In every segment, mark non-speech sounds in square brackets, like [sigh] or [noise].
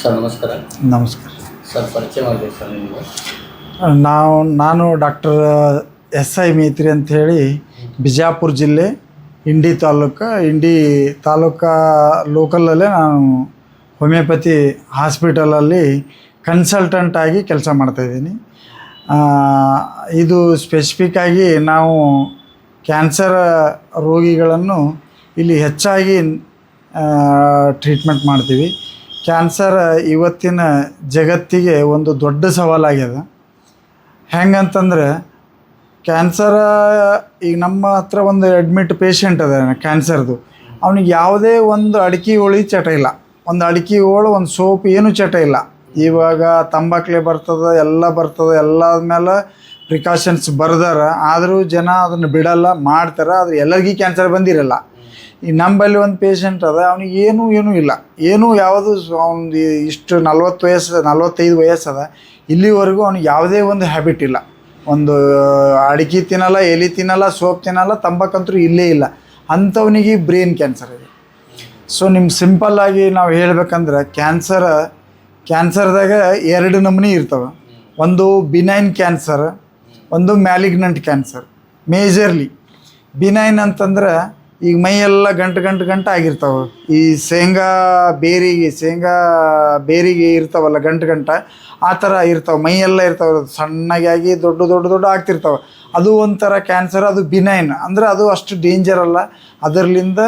Sir ನಮಸ್ಕಾರ. ನಮಸ್ಕಾರ. Sir ಪರಿಚಯ ಮಾಡಬೇಕು ಸರ್ ನಿಮಗೆ. ನಾವು ನಾನು ಡಾಕ್ಟರ್ ಎಸ್ ಐ ಮೇತ್ರಿ ಅಂಥೇಳಿ ಬಿಜಾಪುರ ಜಿಲ್ಲೆ ಇಂಡಿ ತಾಲೂಕು ಇಂಡಿ ತಾಲೂಕಾ ಲೋಕಲಲ್ಲೇ ನಾನು ಹೋಮಿಯೋಪತಿ ಹಾಸ್ಪಿಟಲಲ್ಲಿ ಕನ್ಸಲ್ಟೆಂಟ್ ಆಗಿ ಕೆಲಸ ಮಾಡ್ತಾಯಿದ್ದೀನಿ ಇದು ಸ್ಪೆಸಿಫಿಕ್ಕಾಗಿ ನಾವು ಕ್ಯಾನ್ಸರ್ ರೋಗಿಗಳನ್ನು ಇಲ್ಲಿ ಹೆಚ್ಚಾಗಿ ಟ್ರೀಟ್ಮೆಂಟ್ ಮಾಡ್ತೀವಿ. ಕ್ಯಾನ್ಸರ್ ಇವತ್ತಿನ ಜಗತ್ತಿಗೆ ಒಂದು ದೊಡ್ಡ ಸವಾಲಾಗ್ಯದ. ಹೆಂಗಂತಂದ್ರೆ, ಕ್ಯಾನ್ಸರ, ಈಗ ನಮ್ಮ ಹತ್ರ ಒಂದು ಅಡ್ಮಿಟ್ ಪೇಷಂಟ್ ಅದ ಕ್ಯಾನ್ಸರ್ದು. ಅವ್ನಿಗೆ ಯಾವುದೇ ಒಂದು ಅಡಿಕೆ ಹೋಳಿ ಚಟ ಇಲ್ಲ. ಒಂದು ಅಡಿಕೆ ಹೋಳು, ಒಂದು ಸೋಪ್ ಏನು ಚಟ ಇಲ್ಲ. ಇವಾಗ ತಂಬಾಕ್ಲೆ ಬರ್ತದೆ, ಎಲ್ಲ ಬರ್ತದೆ ಎಲ್ಲ ಮೇಲೆ ಪ್ರಿಕಾಷನ್ಸ್ ಬರ್ದಾರ. ಆದರೂ ಜನ ಅದನ್ನು ಬಿಡಲ್ಲ, ಮಾಡ್ತಾರೆ. ಆದರೆ ಎಲ್ಲರಿಗೂ ಕ್ಯಾನ್ಸರ್ ಬಂದಿರಲ್ಲ. ಈ ನಂಬಲ್ಲಿ ಒಂದು ಪೇಷಂಟ್ ಅದ, ಅವ್ನಿಗೆ ಏನೂ ಏನೂ ಇಲ್ಲ. ಏನೂ ಯಾವುದು ಅವ್ನು ಇಷ್ಟು ನಲ್ವತ್ತು ವಯಸ್ಸು, ನಲ್ವತ್ತೈದು ವಯಸ್ಸದ ಇಲ್ಲಿವರೆಗೂ ಅವ್ನಿಗೆ ಯಾವುದೇ ಒಂದು ಹ್ಯಾಬಿಟ್ ಇಲ್ಲ. ಒಂದು ಅಡಿಕೆ ತಿನ್ನಲ್ಲ, ಎಲೆ ತಿನ್ನಲ್ಲ, ಸೋಪ್ ತಿನ್ನಲ್ಲ ತಂಬಾಕಂತೂ ಇಲ್ಲೇ ಇಲ್ಲ. ಅಂಥವನಿಗೆ ಬ್ರೈನ್ ಕ್ಯಾನ್ಸರ್ ಇದೆ. ಸೊ ನಿಮ್ಮ ಸಿಂಪಲ್ಲಾಗಿ ನಾವು ಹೇಳ್ಬೇಕಂದ್ರೆ ಕ್ಯಾನ್ಸರ್ ಕ್ಯಾನ್ಸರ್ದಾಗ ಎರಡು ನಮೂನಿ ಇರ್ತವೆ. ಒಂದು ಬಿನೈನ್ ಕ್ಯಾನ್ಸರ್ ಒಂದು ಮ್ಯಾಲಿಗ್ನೆಂಟ್ ಕ್ಯಾನ್ಸರ್ ಮೇಜರ್ಲಿ ಬಿನೈನ್ ಅಂತಂದ್ರೆ ಈಗ ಮೈಯೆಲ್ಲ ಗಂಟು ಗಂಟು ಗಂಟು ಆಗಿರ್ತಾವೆ. ಈ ಶೇಂಗಾ ಬೇರಿಗೆ ಶೇಂಗಾ ಬೇರಿಗೆ ಇರ್ತಾವಲ್ಲ ಗಂಟು ಗಂಟ, ಆ ಥರ ಇರ್ತಾವೆ. ಮೈಯೆಲ್ಲ ಇರ್ತಾವೆ. ಸಣ್ಣಗೆ ಆಗಿ ದೊಡ್ಡ ದೊಡ್ಡ ದೊಡ್ಡ ಆಗ್ತಿರ್ತಾವೆ. ಅದು ಒಂಥರ ಕ್ಯಾನ್ಸರ್ ಅದು ಬಿನೈನ್ ಅಂದರೆ ಅದು ಅಷ್ಟು ಡೇಂಜರ್ ಅಲ್ಲ. ಅದರಲ್ಲಿಂದ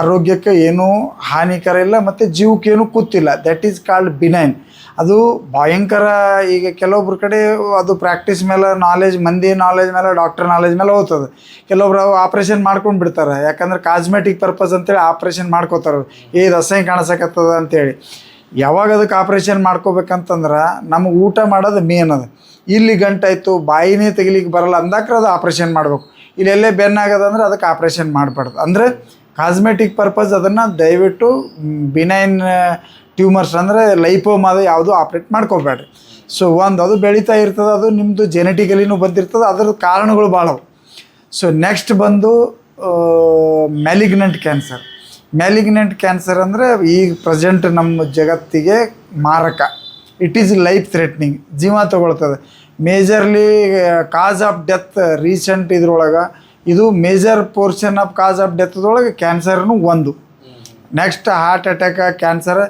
ಆರೋಗ್ಯಕ್ಕೆ ಏನೂ ಹಾನಿಕರ ಇಲ್ಲ, ಮತ್ತು ಜೀವಕ್ಕೇನು ಕೂತಿಲ್ಲ. ದ್ಯಾಟ್ ಈಸ್ ಕಾಲ್ಡ್ ಬಿನೈನ್ ಅದು ಭಯಂಕರ ಈಗ ಕೆಲವೊಬ್ರ ಕಡೆ ಅದು ಪ್ರಾಕ್ಟೀಸ್ ಮೇಲೆ ನಾಲೆಜ್ ಮಂದಿ ನಾಲೆಜ್ ಮೇಲೆ ಡಾಕ್ಟರ್ ನಾಲೆಜ್ ಮೇಲೆ ಹೋಗ್ತದೆ. ಕೆಲವೊಬ್ರು ಆಪ್ರೇಷನ್ ಮಾಡ್ಕೊಂಡು ಬಿಡ್ತಾರೆ. ಯಾಕಂದ್ರೆ ಕಾಸ್ಮೆಟಿಕ್ ಪರ್ಪಸ್ ಅಂತೇಳಿ ಆಪ್ರೇಷನ್ ಮಾಡ್ಕೋತಾರೆ ಏ ಅಸಹ್ಯ ಕಾಣಿಸಕತ್ತದ ಅಂತೇಳಿ. ಯಾವಾಗ ಅದಕ್ಕೆ ಆಪ್ರೇಷನ್ ಮಾಡ್ಕೋಬೇಕಂತಂದ್ರೆ ನಮಗೆ ಊಟ ಮಾಡೋದು ಮೇನ್ ಅದು. ಇಲ್ಲಿ ಗಂಟಾಯಿತು, ಬಾಯಿನೇ ತೆಗಿಲಿಕ್ಕೆ ಬರಲ್ಲ ಅಂದಾಕ್ರೆ ಅದು ಆಪ್ರೇಷನ್ ಮಾಡಬೇಕು. ಇಲ್ಲೆಲ್ಲೇ ಬೆನ್ನಾಗದಂದ್ರೆ ಅದಕ್ಕೆ ಆಪ್ರೇಷನ್ ಮಾಡಬಾರ್ದು. ಅಂದರೆ ಕಾಸ್ಮೆಟಿಕ್ ಪರ್ಪಸ್ ಅದನ್ನು ದಯವಿಟ್ಟು ಬಿನೈನ್ ಟ್ಯೂಮರ್ಸ್ ಅಂದರೆ ಲೈಪೋಮಾದ ಯಾವುದು ಆಪ್ರೇಟ್ ಮಾಡ್ಕೋಬೇಡ್ರಿ. ಸೊ ಒಂದು ಅದು ಬೆಳೀತಾ ಇರ್ತದೆ ಅದು ನಿಮ್ಮದು ಜೆನೆಟಿಕಲಿನೂ ಬಂದಿರ್ತದೆ ಅದರ ಕಾರಣಗಳು ಭಾಳವು ಸೊ ನೆಕ್ಸ್ಟ್ ಬಂದು ಮ್ಯಾಲಿಗ್ನೆಂಟ್ ಕ್ಯಾನ್ಸರ್ ಮ್ಯಾಲಿಗ್ನೆಂಟ್ ಕ್ಯಾನ್ಸರ್ ಅಂದರೆ ಈಗ ಪ್ರೆಸೆಂಟ್ ನಮ್ಮ ಜಗತ್ತಿಗೆ ಮಾರಕ. ಇಟ್ ಈಸ್ ಲೈಫ್ ಥ್ರೆಟ್ನಿಂಗ್ ಜೀವ ತಗೊಳ್ತದೆ. Majorly cause of death recent ಇದ್ರೊಳಗೆ ಇದು major portion of cause of ಡೆತ್ದೊಳಗೆ ಕ್ಯಾನ್ಸರ್ನು ಒಂದು. Next heart attack cancer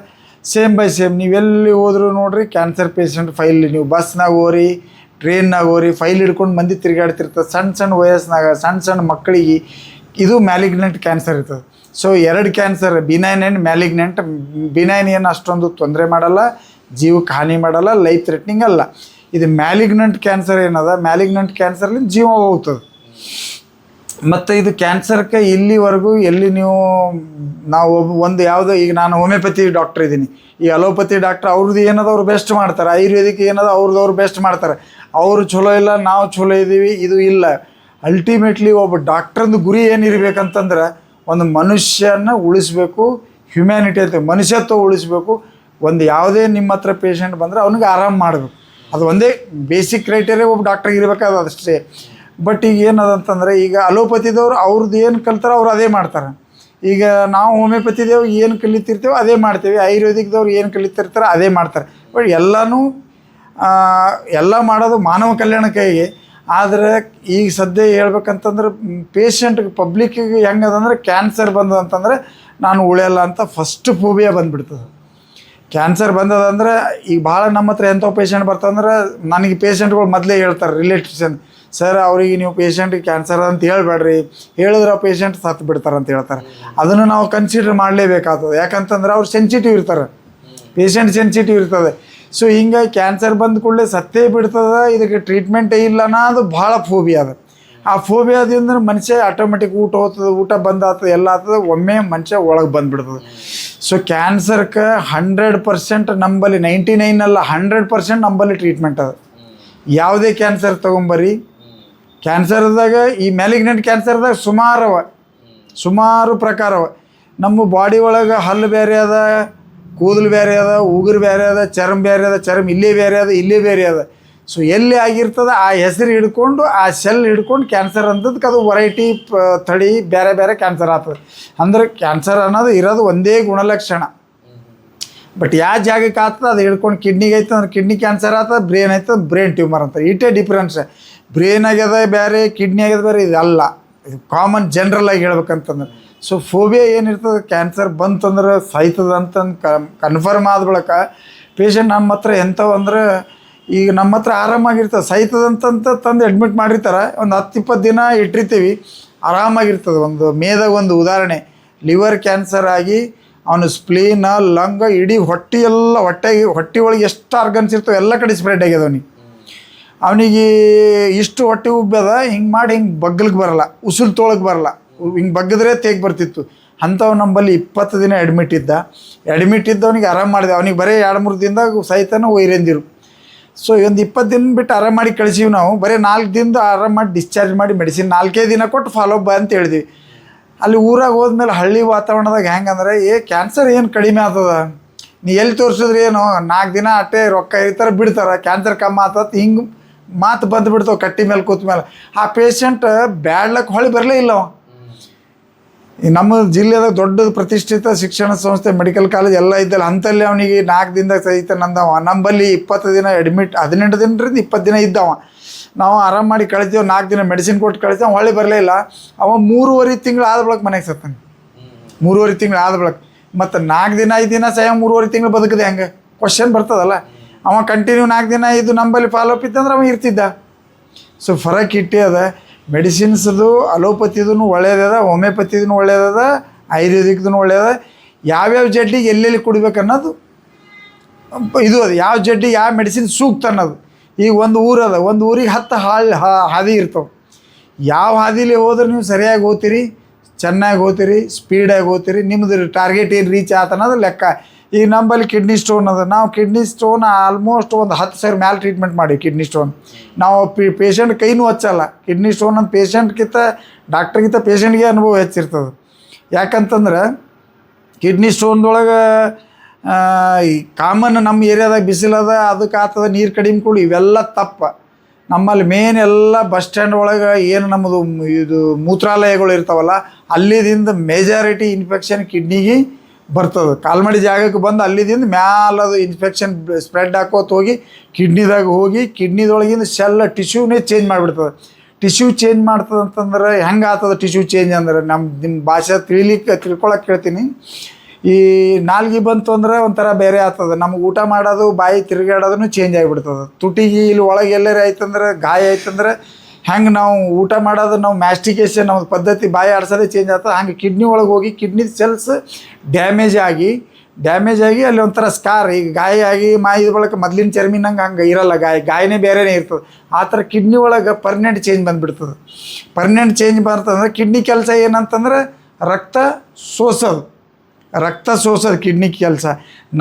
same by same ನೀವೆಲ್ಲಿ ಹೋದರೂ ನೋಡ್ರಿ ಕ್ಯಾನ್ಸರ್ ಪೇಷಂಟ್ ಫೈಲ್ ನೀವು ಬಸ್ನಾಗ ಹೋರಿ ಟ್ರೈನ್ನಾಗ ಹೋರಿ ಫೈಲ್ ಹಿಡ್ಕೊಂಡು ಮಂದಿ ತಿರುಗಾಡ್ತಿರ್ತದೆ ಸಣ್ಣ ಸಣ್ಣ ವಯಸ್ಸಿನಾಗ ಸಣ್ಣ ಸಣ್ಣ ಮಕ್ಕಳಿಗೆ ಇದು ಮ್ಯಾಲಿಗ್ನೆಂಟ್ ಕ್ಯಾನ್ಸರ್ ಇರ್ತದೆ. ಸೊ ಎರಡು cancer benign and malignant benign ಏನು ಅಷ್ಟೊಂದು ತೊಂದರೆ ಮಾಡಲ್ಲ ಜೀವಕ್ಕೆ ಹಾನಿ ಮಾಡಲ್ಲ ಲೈಫ್ ಥ್ರೆಟ್ನಿಂಗ್ ಅಲ್ಲ. ಇದು ಮ್ಯಾಲಿಗ್ನೆಂಟ್ ಕ್ಯಾನ್ಸರ್ ಏನದ? ಮ್ಯಾಲಿಗ್ನೆಂಟ್ ಕ್ಯಾನ್ಸರ್ಲಿಂದ ಜೀವ ಹೋಗ್ತದೆ. ಮತ್ತು ಇದು ಕ್ಯಾನ್ಸರ್ಗೆ ಇಲ್ಲಿವರೆಗೂ ಎಲ್ಲಿ ನೀವು, ನಾವು ಒಂದು ಯಾವುದೋ, ಈಗ ನಾನು ಹೋಮಿಯೋಪತಿ ಡಾಕ್ಟರ್ ಇದ್ದೀನಿ. ಈ ಅಲೋಪತಿ ಡಾಕ್ಟರ್ ಅವ್ರದ್ದು ಏನದ ಅವ್ರು ಬೆಸ್ಟ್ ಮಾಡ್ತಾರೆ. ಆಯುರ್ವೇದಿಕ್ ಏನದ ಅವ್ರದ್ದು ಅವ್ರು ಬೆಸ್ಟ್ ಮಾಡ್ತಾರೆ. ಅವರು ಚಲೋ ಇಲ್ಲ, ನಾವು ಚಲೋ ಇದ್ದೀವಿ ಇದು ಇಲ್ಲ. ಅಲ್ಟಿಮೇಟ್ಲಿ ಒಬ್ಬ ಡಾಕ್ಟ್ರಂದು ಗುರಿ ಏನಿರ್ಬೇಕಂತಂದ್ರೆ, ಒಂದು ಮನುಷ್ಯನ ಉಳಿಸ್ಬೇಕು ಹ್ಯುಮ್ಯಾನಿಟಿ ಅಂತ ಮನುಷ್ಯತ್ವ ಉಳಿಸ್ಬೇಕು. ಒಂದು ಯಾವುದೇ ನಿಮ್ಮ ಹತ್ರ ಪೇಷಂಟ್ ಬಂದರೆ ಅವ್ನಿಗೆ ಆರಾಮ ಮಾಡಬೇಕು. ಅದು ಒಂದೇ ಬೇಸಿಕ್ ಕ್ರೈಟೇರಿಯಾ ಒಬ್ಬ ಡಾಕ್ಟ್ರಿಗೆ ಇರಬೇಕಾದ ಅದಷ್ಟೇ. ಬಟ್ ಈಗ ಏನದಂತಂದರೆ, ಈಗ ಅಲೋಪತಿದವ್ರು ಅವ್ರದ್ದು ಏನು ಕಲ್ತಾರೋ ಅವ್ರು ಅದೇ ಮಾಡ್ತಾರೆ. ಈಗ ನಾವು ಹೋಮಿಯೋಪತಿದೇವು ಏನು ಕಲಿತಿರ್ತೇವೆ ಅದೇ ಮಾಡ್ತೀವಿ. ಆಯುರ್ವೇದಿಕ್ದವ್ರು ಏನು ಕಲಿತಿರ್ತಾರೆ ಅದೇ ಮಾಡ್ತಾರೆ. ಬಟ್ ಎಲ್ಲನೂ ಎಲ್ಲ ಮಾಡೋದು ಮಾನವ ಕಲ್ಯಾಣಕ್ಕಾಗಿ. ಆದರೆ ಈಗ ಸದ್ಯ ಹೇಳ್ಬೇಕಂತಂದ್ರೆ ಪೇಷಂಟ್ಗೆ ಪಬ್ಲಿಕ್ಕಿಗೆ ಹೆಂಗದಂದ್ರೆ ಕ್ಯಾನ್ಸರ್ ಬಂದದಂತಂದರೆ, ನಾನು ಉಳಿಯಲ್ಲ ಅಂತ ಫಸ್ಟ್ ಫೋಬಿಯಾ ಬಂದುಬಿಡ್ತದೆ. ಕ್ಯಾನ್ಸರ್ ಬಂದದಂದ್ರೆ, ಈಗ ಭಾಳ ನಮ್ಮ ಹತ್ರ ಎಂಥ ಪೇಷಂಟ್ ಬರ್ತಂದ್ರೆ ನನಗೆ ಪೇಷಂಟ್ಗಳು ಮೊದಲೇ ಹೇಳ್ತಾರೆ ರಿಲೇಟಿವ್ಸ್ ಸರ್, ಅವ್ರಿಗೆ ನೀವು ಪೇಷಂಟಿಗೆ ಕ್ಯಾನ್ಸರ್ ಅಂತ ಹೇಳ್ಬೇಡ್ರಿ. ಹೇಳಿದ್ರೆ ಪೇಷಂಟ್ ಸತ್ತು ಬಿಡ್ತಾರೆ ಅಂತ ಹೇಳ್ತಾರೆ. ಅದನ್ನು ನಾವು ಕನ್ಸಿಡರ್ ಮಾಡಲೇಬೇಕಾಗ್ತದೆ. ಯಾಕಂತಂದ್ರೆ ಅವ್ರು ಸೆನ್ಸಿಟಿವ್ ಇರ್ತಾರೆ. ಪೇಷಂಟ್ ಸೆನ್ಸಿಟಿವ್ ಇರ್ತದೆ. ಸೊ ಹಿಂಗೆ ಕ್ಯಾನ್ಸರ್ ಬಂದ ಕೂಡಲೇ ಸತ್ತೇ ಬಿಡ್ತದೆ, ಇದಕ್ಕೆ ಟ್ರೀಟ್ಮೆಂಟೇ ಇಲ್ಲ ಅನ್ನೋದು ಭಾಳ ಫೋಬಿಯಾ ಅದು. ಆ ಫೋಬಿಯಾದಿಂದ ಮನುಷ್ಯ ಆಟೋಮೆಟಿಕ್ ಊಟ ಹೋಗ್ತದೆ, ಊಟ ಬಂದ್ ಆಗ್ತದೆ, ಎಲ್ಲ ಆಗ್ತದೆ, ಒಮ್ಮೆ ಮನುಷ್ಯ ಒಳಗೆ ಬಂದ್ಬಿಡ್ತದೆ. ಸೊ ಕ್ಯಾನ್ಸರ್ಗೆ ಹಂಡ್ರೆಡ್ ಪರ್ಸೆಂಟ್ ನಂಬಲ್ಲಿ ನೈಂಟಿ ನೈನ್ ಅಲ್ಲ ಹಂಡ್ರೆಡ್ ಪರ್ಸೆಂಟ್ ನಂಬಲ್ಲಿ ಟ್ರೀಟ್ಮೆಂಟ್ ಅದು. ಯಾವುದೇ ಕ್ಯಾನ್ಸರ್ ತೊಗೊಂಬರಿ ಕ್ಯಾನ್ಸರ್ದಾಗ ಈ ಮ್ಯಾಲಿಗ್ನೆಂಟ್ ಕ್ಯಾನ್ಸರ್ದಾಗ ಸುಮಾರು ಅವ. ಸುಮಾರು ಪ್ರಕಾರ ಅವ. ನಮ್ಮ ಬಾಡಿ ಒಳಗೆ ಹಲ್ಲು ಬೇರೆ ಅದ, ಕೂದಲು ಬೇರೆ ಅದ, ಉಗುರು ಬೇರೆ ಅದ, ಚರ್ಮ ಬೇರೆ ಅದ, ಚರ್ಮ ಇಲ್ಲೇ ಬೇರೆ ಅದ, ಇಲ್ಲೇ ಬೇರೆ ಅದ. ಸೊ ಎಲ್ಲಿ ಆಗಿರ್ತದ, ಆ ಹೆಸರು ಹಿಡ್ಕೊಂಡು, ಆ ಸೆಲ್ ಹಿಡ್ಕೊಂಡು ಕ್ಯಾನ್ಸರ್ ಅಂತದಕ್ಕೆ ಅದು ವೆರೈಟಿ ತಳಿ ಬೇರೆ ಬೇರೆ ಕ್ಯಾನ್ಸರ್ ಆಗ್ತದೆ. ಅಂದ್ರೆ ಕ್ಯಾನ್ಸರ್ ಅನ್ನೋದು ಇರೋದು ಒಂದೇ ಗುಣಲಕ್ಷಣ. ಬಟ್ ಯಾವ ಜಾಗಕ್ಕೆ ಆಗ್ತದೆ, ಅದು ಹಿಡ್ಕೊಂಡು ಕಿಡ್ನಿಗೆ ಐತೆ ಅಂದ್ರೆ ಕಿಡ್ನಿ ಕ್ಯಾನ್ಸರ್ ಆಗ್ತದೆ ಬ್ರೇನ್ ಐತೆ ಬ್ರೇನ್ ಟ್ಯೂಮರ್ ಅಂತ ಇಷ್ಟೇ ಡಿಫ್ರೆನ್ಸ್ ಬ್ರೇನ್ ಆಗ್ಯದ ಬೇರೆ ಕಿಡ್ನಿ ಆಗ್ಯದ ಬೇರೆ ಇದಲ್ಲ ಇದು ಕಾಮನ್ ಜನ್ರಲ್ ಆಗಿ ಹೇಳ್ಬೇಕಂತಂದ್ರೆ. ಸೊ ಫೋಬಿಯಾ ಏನಿರ್ತದೆ ಕ್ಯಾನ್ಸರ್ ಬಂತಂದ್ರೆ ಸಾಯ್ತದ ಅಂತಂದು ಕನ್ಫರ್ಮ್ ಆದ ಬಳಿಕ ಪೇಷಂಟ್ ನಮ್ಮ ಹತ್ರ ಎಂಥವು ಅಂದ್ರೆ, ಈಗ ನಮ್ಮ ಹತ್ರ ಆರಾಮಾಗಿರ್ತದೆ ಸಾಯ್ತದಂತಂತ ತಂದು ಅಡ್ಮಿಟ್ ಮಾಡಿರ್ತಾರೆ. ಒಂದು ಹತ್ತು ಇಪ್ಪತ್ತು ದಿನ ಇಟ್ಟಿರ್ತೀವಿ ಆರಾಮಾಗಿರ್ತದೆ ಒಂದು ಮೇದಾಗ ಒಂದು ಉದಾಹರಣೆ. ಲಿವರ್ ಕ್ಯಾನ್ಸರ್ ಆಗಿ ಅವನು ಸ್ಪ್ಲೀನ ಲಂಗ ಇಡೀ ಹೊಟ್ಟೆ ಎಲ್ಲ ಹೊಟ್ಟೆಗೆ, ಹೊಟ್ಟೆ ಒಳಗೆ ಎಷ್ಟು ಆರ್ಗನ್ಸ್ ಇರ್ತವೆ ಎಲ್ಲ ಕಡೆ ಸ್ಪ್ರೆಡ್ ಆಗ್ಯದ ಅವನಿಗೆ ಇಷ್ಟು ಹೊಟ್ಟೆ ಉಬ್ಬದ, ಹಿಂಗೆ ಮಾಡಿ ಹಿಂಗೆ ಬಗ್ಗಲಿಗೆ ಬರಲ್ಲ ಉಸಿರು ತೊಳಗೆ ಬರಲ್ಲ. ಹಿಂಗೆ ಬಗ್ಗಿದ್ರೆ ತೇಗ್ ಬರ್ತಿತ್ತು. ಅಂಥವ್ ನಂಬಲ್ಲಿ ಇಪ್ಪತ್ತು ದಿನ ಅಡ್ಮಿಟ್ ಇದ್ದ. ಅಡ್ಮಿಟ್ ಇದ್ದವನಿಗೆ ಆರಾಮ್ ಮಾಡಿದೆ. ಅವನಿಗೆ ಬರೀ ಎರಡು ಮೂರು ದಿನದಾಗ ಸಹಿತನ ಒಯ್ರೆಂದಿರು ಸೊ ಒಂದು ಇಪ್ಪತ್ತು ದಿನ ಬಿಟ್ಟು ಆರಾಮ್ ಮಾಡಿ ಕಳಿಸೀವಿ ನಾವು. ಬರೀ ನಾಲ್ಕು ದಿನದ ಆರಾಮ್ ಮಾಡಿ ಡಿಸ್ಚಾರ್ಜ್ ಮಾಡಿ ಮೆಡಿಸಿನ್ ನಾಲ್ಕೇ ದಿನ ಕೊಟ್ಟು ಫಾಲೋ ಬಾ ಅಂತ ಹೇಳಿದ್ವಿ. ಅಲ್ಲಿ ಊರಾಗ ಹೋದ್ಮೇಲೆ ಹಳ್ಳಿ ವಾತಾವರಣದಾಗ ಹೆಂಗಂದ್ರೆ, ಏ ಕ್ಯಾನ್ಸರ್ ಏನು ಕಡಿಮೆ ಆಗ್ತದ ನೀ ಎಲ್ಲಿ ತೋರಿಸಿದ್ರೆ ಏನು ನಾಲ್ಕು ದಿನ ಅಟ್ಟೆ ರೊಕ್ಕ ಇರ್ತಾರೆ ಬಿಡ್ತಾರೆ. ಕ್ಯಾನ್ಸರ್ ಕಮ್ಮಿ ಆತತ್, ಹಿಂಗೆ ಮಾತು ಬಂದು ಬಿಡ್ತಾವೆ, ಕಟ್ಟಿ ಮೇಲೆ ಕೂತ ಮೇಲೆ. ಆ ಪೇಷಂಟ್ ಬ್ಯಾಡ್ಲಕ್ಕೆ ಹೊಳಿ ಬರಲೇ ಇಲ್ಲ ಈ ನಮ್ಮ ಜಿಲ್ಲೆದಾಗ ದೊಡ್ಡ ಪ್ರತಿಷ್ಠಿತ ಶಿಕ್ಷಣ ಸಂಸ್ಥೆ ಮೆಡಿಕಲ್ ಕಾಲೇಜ್ ಎಲ್ಲ ಇದ್ದಲ್ಲ, ಅಂತಲ್ಲಿ ಅವನಿಗೆ ನಾಲ್ಕು ದಿನದಾಗ ಸಹಿತ ನಂದವ. ನಂಬಲ್ಲಿ ಇಪ್ಪತ್ತು ದಿನ ಅಡ್ಮಿಟ್ ಹದಿನೆಂಟು ದಿನರಿಂದ ಇಪ್ಪತ್ತು ದಿನ ಇದ್ದವ. ನಾವು ಆರಾಮ್ ಮಾಡಿ ಕಳಿತೇವೆ ನಾಲ್ಕು ದಿನ ಮೆಡಿಸಿನ್ ಕೊಟ್ಟು ಕಳಿತೇವೆ ಹೊಳ್ಳಿ ಬರಲೇ ಇಲ್ಲ. ಅವ ಮೂರುವರೆ ತಿಂಗಳು ಆದ ಬಳಕ ಮನೆಗೆ ಸತ್ತಾನೆ. ಮೂರುವರೆ ತಿಂಗಳು ಆದ ಬಳಕ. ಮತ್ತು ನಾಲ್ಕು ದಿನ ಐದು ದಿನ ಸಹ ಮೂರುವರೆ ತಿಂಗಳು ಬದುಕಿದೆ ಹೆಂಗೆ? ಕ್ವಶನ್ ಬರ್ತದಲ್ಲ. ಅವ ಕಂಟಿನ್ಯೂ ನಾಲ್ಕು ದಿನ ಇದು ನಂಬಲ್ಲಿ ಫಾಲೋ ಅಪ್ ಇತ್ತಂದ್ರೆ ಅವ ಇರ್ತಿದ್ದ. ಸೊ ಫರಕ್ ಇಟ್ಟಿ ಅದ. ಮೆಡಿಸಿನ್ಸ್ದು ಅಲೋಪತಿದೂ ಒಳ್ಳೇದದ ಹೋಮಿಯೋಪತಿದೂ ಒಳ್ಳೇದದ ಆಯುರ್ವೇದಿಕ್ದೂ ಒಳ್ಳೇದ ಯಾವ್ಯಾವ ಜಡ್ಡಿಗೆ ಎಲ್ಲೆಲ್ಲಿ ಕುಡಿಬೇಕು ಅನ್ನೋದು ಇದು ಅದು. ಯಾವ ಜಡ್ಡಿ, ಯಾವ ಮೆಡಿಸಿನ್ ಸೂಕ್ತ ಅನ್ನೋದು. ಈಗ ಒಂದು ಊರದ ಒಂದು ಊರಿಗೆ ಹತ್ತು ಹಾಳು ಹಾದಿ ಇರ್ತವೆ. ಯಾವ ಹಾದಿಲಿ ಹೋದ್ರೆ ನೀವು ಸರಿಯಾಗಿ ಹೋಗ್ತೀರಿ ಚೆನ್ನಾಗಿ ಹೋಗ್ತೀರಿ ಸ್ಪೀಡಾಗಿ ಹೋಗ್ತೀರಿ ನಿಮ್ಮದು ಟಾರ್ಗೆಟ್ ಏನು ರೀಚ್ ಆತ ಅನ್ನೋದು ಲೆಕ್ಕ. ಈಗ ನಂಬಲ್ಲಿ ಕಿಡ್ನಿ ಸ್ಟೋನ್ ಅದ. ನಾವು ಕಿಡ್ನಿ ಸ್ಟೋನ್ ಆಲ್ಮೋಸ್ಟ್ ಒಂದು ಹತ್ತು ಸಾವಿರ ಮ್ಯಾಲೆ ಟ್ರೀಟ್ಮೆಂಟ್ ಮಾಡಿ ಕಿಡ್ನಿ ಸ್ಟೋನ್ ನಾವು ಪಿ ಪೇಷಂಟ್ ಕೈನೂ ಹಚ್ಚಲ್ಲ. ಕಿಡ್ನಿ ಸ್ಟೋನ್ ಅಂತ ಪೇಷಂಟ್ಗಿಂತ ಡಾಕ್ಟ್ರಿಗಿಂತ ಪೇಷಂಟ್ಗೆ ಅನುಭವ ಹೆಚ್ಚಿರ್ತದೆ. ಯಾಕಂತಂದ್ರೆ ಕಿಡ್ನಿ ಸ್ಟೋನ್ದೊಳಗೆ ಈ ಕಾಮನ್ ನಮ್ಮ ಏರಿಯಾದಾಗ ಬಿಸಿಲದ ಅದಕ್ಕೆ ಆತದ ನೀರು ಕಡಿಮೆ ಕೂಡ ಇವೆಲ್ಲ ತಪ್ಪ. ನಮ್ಮಲ್ಲಿ ಮೇನ್ ಎಲ್ಲ ಬಸ್ ಸ್ಟ್ಯಾಂಡ್ ಒಳಗೆ ಏನು ನಮ್ಮದು ಇದು ಮೂತ್ರಾಲಯಗಳು ಇರ್ತಾವಲ್ಲ, ಅಲ್ಲಿದಿಂದ ಮೆಜಾರಿಟಿ ಇನ್ಫೆಕ್ಷನ್ ಕಿಡ್ನಿಗೆ ಬರ್ತದೆ. ಕಾಲ್ಮಡಿ ಜಾಗಕ್ಕೆ ಬಂದು ಅಲ್ಲಿದಿಂದ ಮ್ಯಾಲದು ಇನ್ಫೆಕ್ಷನ್ ಸ್ಪ್ರೆಡ್ ಹಾಕೋತ ಹೋಗಿ, ಕಿಡ್ನಿದಾಗ ಹೋಗಿ, ಕಿಡ್ನಿದೊಳಗಿಂದ ಸೆಲ್ ಟಿಶ್ಯೂನೇ ಚೇಂಜ್ ಮಾಡಿಬಿಡ್ತದೆ. ಟಿಶ್ಯೂ ಚೇಂಜ್ ಮಾಡ್ತದೆ ಅಂತಂದ್ರೆ ಹೆಂಗೆ ಆಗ್ತದೆ ಟಿಶ್ಯೂ ಚೇಂಜ್ ಅಂದ್ರೆ? ನಮ್ಮ ನಿಮ್ಮ ಭಾಷೆ ತಿಳಿಲಿಕ್ಕೆ ತಿಳ್ಕೊಳಕ್ಕೆ ಹೇಳ್ತೀನಿ. ಈ ನಾಲ್ಗೆ ಬಂತು ಅಂದ್ರೆ ಒಂಥರ ಬೇರೆ ಆಗ್ತದೆ. ನಮ್ಗೆ ಊಟ ಮಾಡೋದು, ಬಾಯಿ ತಿರುಗಾಡೋದನ್ನು ಚೇಂಜ್ ಆಗಿಬಿಡ್ತದೆ. ತುಟಿಗೆ ಇಲ್ಲಿ ಒಳಗೆ ಎಲ್ಲರ ಆಯ್ತಂದ್ರೆ, ಗಾಯ ಆಯ್ತಂದ್ರೆ ಹೆಂಗೆ ನಾವು ಊಟ ಮಾಡೋದು, ನಾವು ಮ್ಯಾಸ್ಟಿಕೇಶನ್ ನಮ್ಮ ಪದ್ಧತಿ ಬಾಯಿ ಆಡ್ಸೋದೇ ಚೇಂಜ್ ಆಗ್ತದೆ. ಹಂಗೆ ಕಿಡ್ನಿ ಒಳಗೆ ಹೋಗಿ ಕಿಡ್ನಿ ಸೆಲ್ಸ್ ಡ್ಯಾಮೇಜ್ ಆಗಿ ಡ್ಯಾಮೇಜ್ ಆಗಿ ಅಲ್ಲಿ ಒಂಥರ ಸ್ಕಾರ್ ಈಗ ಗಾಯ ಆಗಿ ಮಾಯಿದ ಬಳಕ ಮೊದಲಿನ ಚರ್ಮಿನಂಗೆ ಹಂಗೆ ಇರಲ್ಲ. ಗಾಯ, ಗಾಯನೇ ಬೇರೆನೇ ಇರ್ತದೆ. ಆ ಥರ ಕಿಡ್ನಿ ಒಳಗೆ ಪರ್ಮನೆಂಟ್ ಚೇಂಜ್ ಬಂದುಬಿಡ್ತದೆ. ಪರ್ಮನೆಂಟ್ ಚೇಂಜ್ ಬರ್ತಂದ್ರೆ ಕಿಡ್ನಿ ಕೆಲಸ ಏನಂತಂದ್ರೆ ರಕ್ತ ಸೋಸೋದು. ರಕ್ತ ಸೋಸೋದು ಕಿಡ್ನಿ ಕೆಲಸ.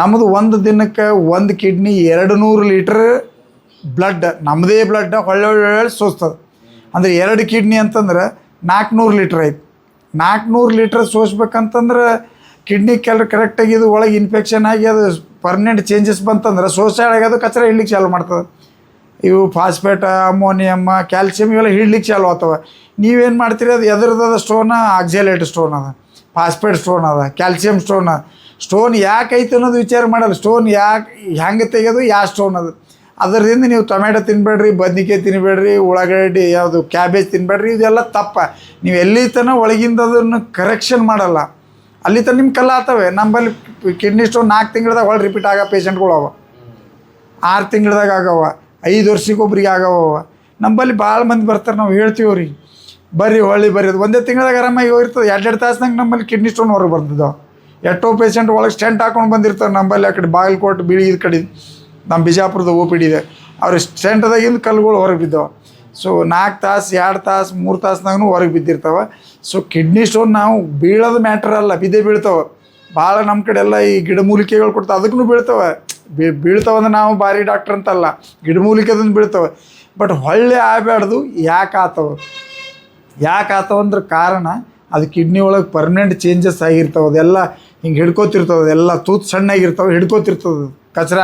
ನಮ್ಮದು ಒಂದು ದಿನಕ್ಕೆ ಒಂದು ಕಿಡ್ನಿ ಎರಡು ನೂರು ಲೀಟ್ರ್ ಬ್ಲಡ್ ನಮ್ಮದೇ ಬ್ಲಡ್ ಹೊಳ್ಳೊಳ್ಳೆ ಸೋಸ್ತದೆ. ಅಂದರೆ ಎರಡು ಕಿಡ್ನಿ ಅಂತಂದ್ರೆ ನಾಲ್ಕುನೂರು ಲೀಟ್ರ್ ಐತೆ. ನಾಲ್ಕುನೂರು ಲೀಟ್ರ್ ಸೋಸ್ಬೇಕಂತಂದ್ರೆ ಕಿಡ್ನಿ ಕೆಲ ಕರೆಕ್ಟಾಗಿ ಇದು ಒಳಗೆ ಇನ್ಫೆಕ್ಷನ್ ಆಗಿ ಅದು ಪರ್ಮನೆಂಟ್ ಚೇಂಜಸ್ ಬಂತಂದ್ರೆ ಸೋಸಾಗಿ ಅದು ಕಚರ ಹಿಡ್ಲಿಕ್ಕೆ ಚಾಲು ಮಾಡ್ತದೆ. ಇವು ಫಾಸ್ಫೇಟ್ ಅಮೋನಿಯಮ್ಮ ಕ್ಯಾಲ್ಸಿಯಂ ಇವೆಲ್ಲ ಹಿಡ್ಲಿಕ್ಕೆ ಚಾಲು ಆಗ್ತವೆ. ನೀವೇನು ಮಾಡ್ತೀರಿ ಅದು ಎದ್ರದ್ದು ಸ್ಟೋನ ಆಕ್ಸಿಲೇಟ್ ಸ್ಟೋನ್ ಅದ. ಫಾಸ್ಫೇಟ್ ಸ್ಟೋನ್ ಅದ ಕ್ಯಾಲ್ಸಿಯಂ ಸ್ಟೋನ್ ಸ್ಟೋನ್ ಯಾಕೆ ಐತೆ ಅನ್ನೋದು ವಿಚಾರ ಮಾಡಲ್ಲ. ಸ್ಟೋನ್ ಯಾಕೆ ಹೆಂಗೆ ತೆಗೆಯೋದು ಯಾವ ಸ್ಟೋನ್ ಅದು. ಅದರಿಂದ ನೀವು ಟೊಮೆಟೊ ತಿನ್ಬೇಡ್ರಿ, ಬದ್ನಿಕಾಯಿ ತಿನ್ಬೇಡ್ರಿ, ಉಳ್ಳಾಗಡ್ಡಿ, ಯಾವುದು, ಕ್ಯಾಬೇಜ್ ತಿನ್ಬೇಡ್ರಿ, ಇದೆಲ್ಲ ತಪ್ಪ. ನೀವು ಎಲ್ಲಿ ತನಕ ಒಳಗಿಂದ ಅದನ್ನು ಕರೆಕ್ಷನ್ ಮಾಡಲ್ಲ. ಅಲ್ಲಿ ತನಕ ನಿಮ್ಮ ಕಲ್ಲ ಆತವೆ ನಮ್ಮಲ್ಲಿ ಕಿಡ್ನಿ ಸ್ಟೋನ್ ನಾಲ್ಕು ತಿಂಗಳದಾಗ ಒಳಗೆ ರಿಪೀಟ್ ಆಗೋ ಪೇಷಂಟ್ಗಳು ಅವ. ಆರು ತಿಂಗಳದಾಗ ಆಗವ, ಐದು ವರ್ಷಕ್ಕೆ ಒಬ್ರಿಗೆ ಆಗವ ನಂಬಲ್ಲಿ ಭಾಳ ಮಂದಿ ಬರ್ತಾರೆ, ನಾವು ಹೇಳ್ತೀವಿ ಅವ್ರಿಗೆ. ಬರ್ರಿ, ಹೊಳ್ಳಿ, ಬರ್ರಿ. ಅದು ಒಂದೇ ತಿಂಗಳದಾಗ ಆರಾಮಾಗಿ ಹೋಗಿರ್ತದೆ. ಎರಡೆರಡು ಎರಡು ತಾಸ್ನಾಗ ನಮ್ಮಲ್ಲಿ ಕಿಡ್ನಿ ಸ್ಟೋನ್ ಹೊರಗೆ ಬರ್ತದೆ ಎಷ್ಟೋ ಪೇಷಂಟ್ ಒಳಗೆ ಸ್ಟೆಂಟ್ ಹಾಕೊಂಡು ಬಂದಿರ್ತಾರೆ. ನಂಬಲ್ಲಿ ಆ ಕಡೆ ಬಾಗಲಕೋಟೆ ಬಿಳಿ ಕಡೆ. ನಮ್ಮ ಬಿಜಾಪುರದ ಓ ಪಿ ಡಿ ಇದೆ. ಅವ್ರ ಸ್ಟೆಂಟ್ದಾಗಿಂದ ಕಲ್ಲುಗಳು ಹೊರಗೆ ಬಿದ್ದವು. ಸೊ ನಾಲ್ಕು ತಾಸು ಎರಡು ತಾಸು, ಮೂರು ತಾಸ್ನಾಗೂ ಹೊರಗೆ ಬಿದ್ದಿರ್ತಾವೆ. ಸೊ ಕಿಡ್ನಿ ಸ್ಟೋನ್ ನಾವು ಬೀಳೋದು ಮ್ಯಾಟ್ರ್ ಅಲ್ಲ, ಬಿದ್ದೇ ಬೀಳ್ತಾವೆ. ಭಾಳ ನಮ್ಮ ಕಡೆ ಎಲ್ಲ ಈ ಗಿಡಮೂಲಿಕೆಗಳು ಕೊಡ್ತಾವೆ ಅದಕ್ಕೂ ಬೀಳ್ತಾವೆ. ಬೀಳ್ತಾವೆ ಅಂದ್ರೆ ನಾವು ಭಾರಿ ಡಾಕ್ಟ್ರ್ ಅಂತಲ್ಲ ಗಿಡಮೂಲಿಕೆದಿಂದ ಬೀಳ್ತಾವೆ. ಬಟ್ ಹೊಳ್ಳೆ ಆಗಬಾರ್ದು ಯಾಕೆ ಆತವೆ? ಯಾಕೆ ಆತವ ಅಂದ್ರೆ ಕಾರಣ, ಅದು ಕಿಡ್ನಿ ಒಳಗೆ ಪರ್ಮನೆಂಟ್ ಚೇಂಜಸ್ ಆಗಿರ್ತಾವೆ, ಅದೆಲ್ಲ ಹಿಂಗೆ ಹಿಡ್ಕೋತಿರ್ತವೆ ಅದೆಲ್ಲ ತೂತು ಸಣ್ಣಾಗಿರ್ತಾವೆ, ಹಿಡ್ಕೋತಿರ್ತದೆ ಕಚ್ರ.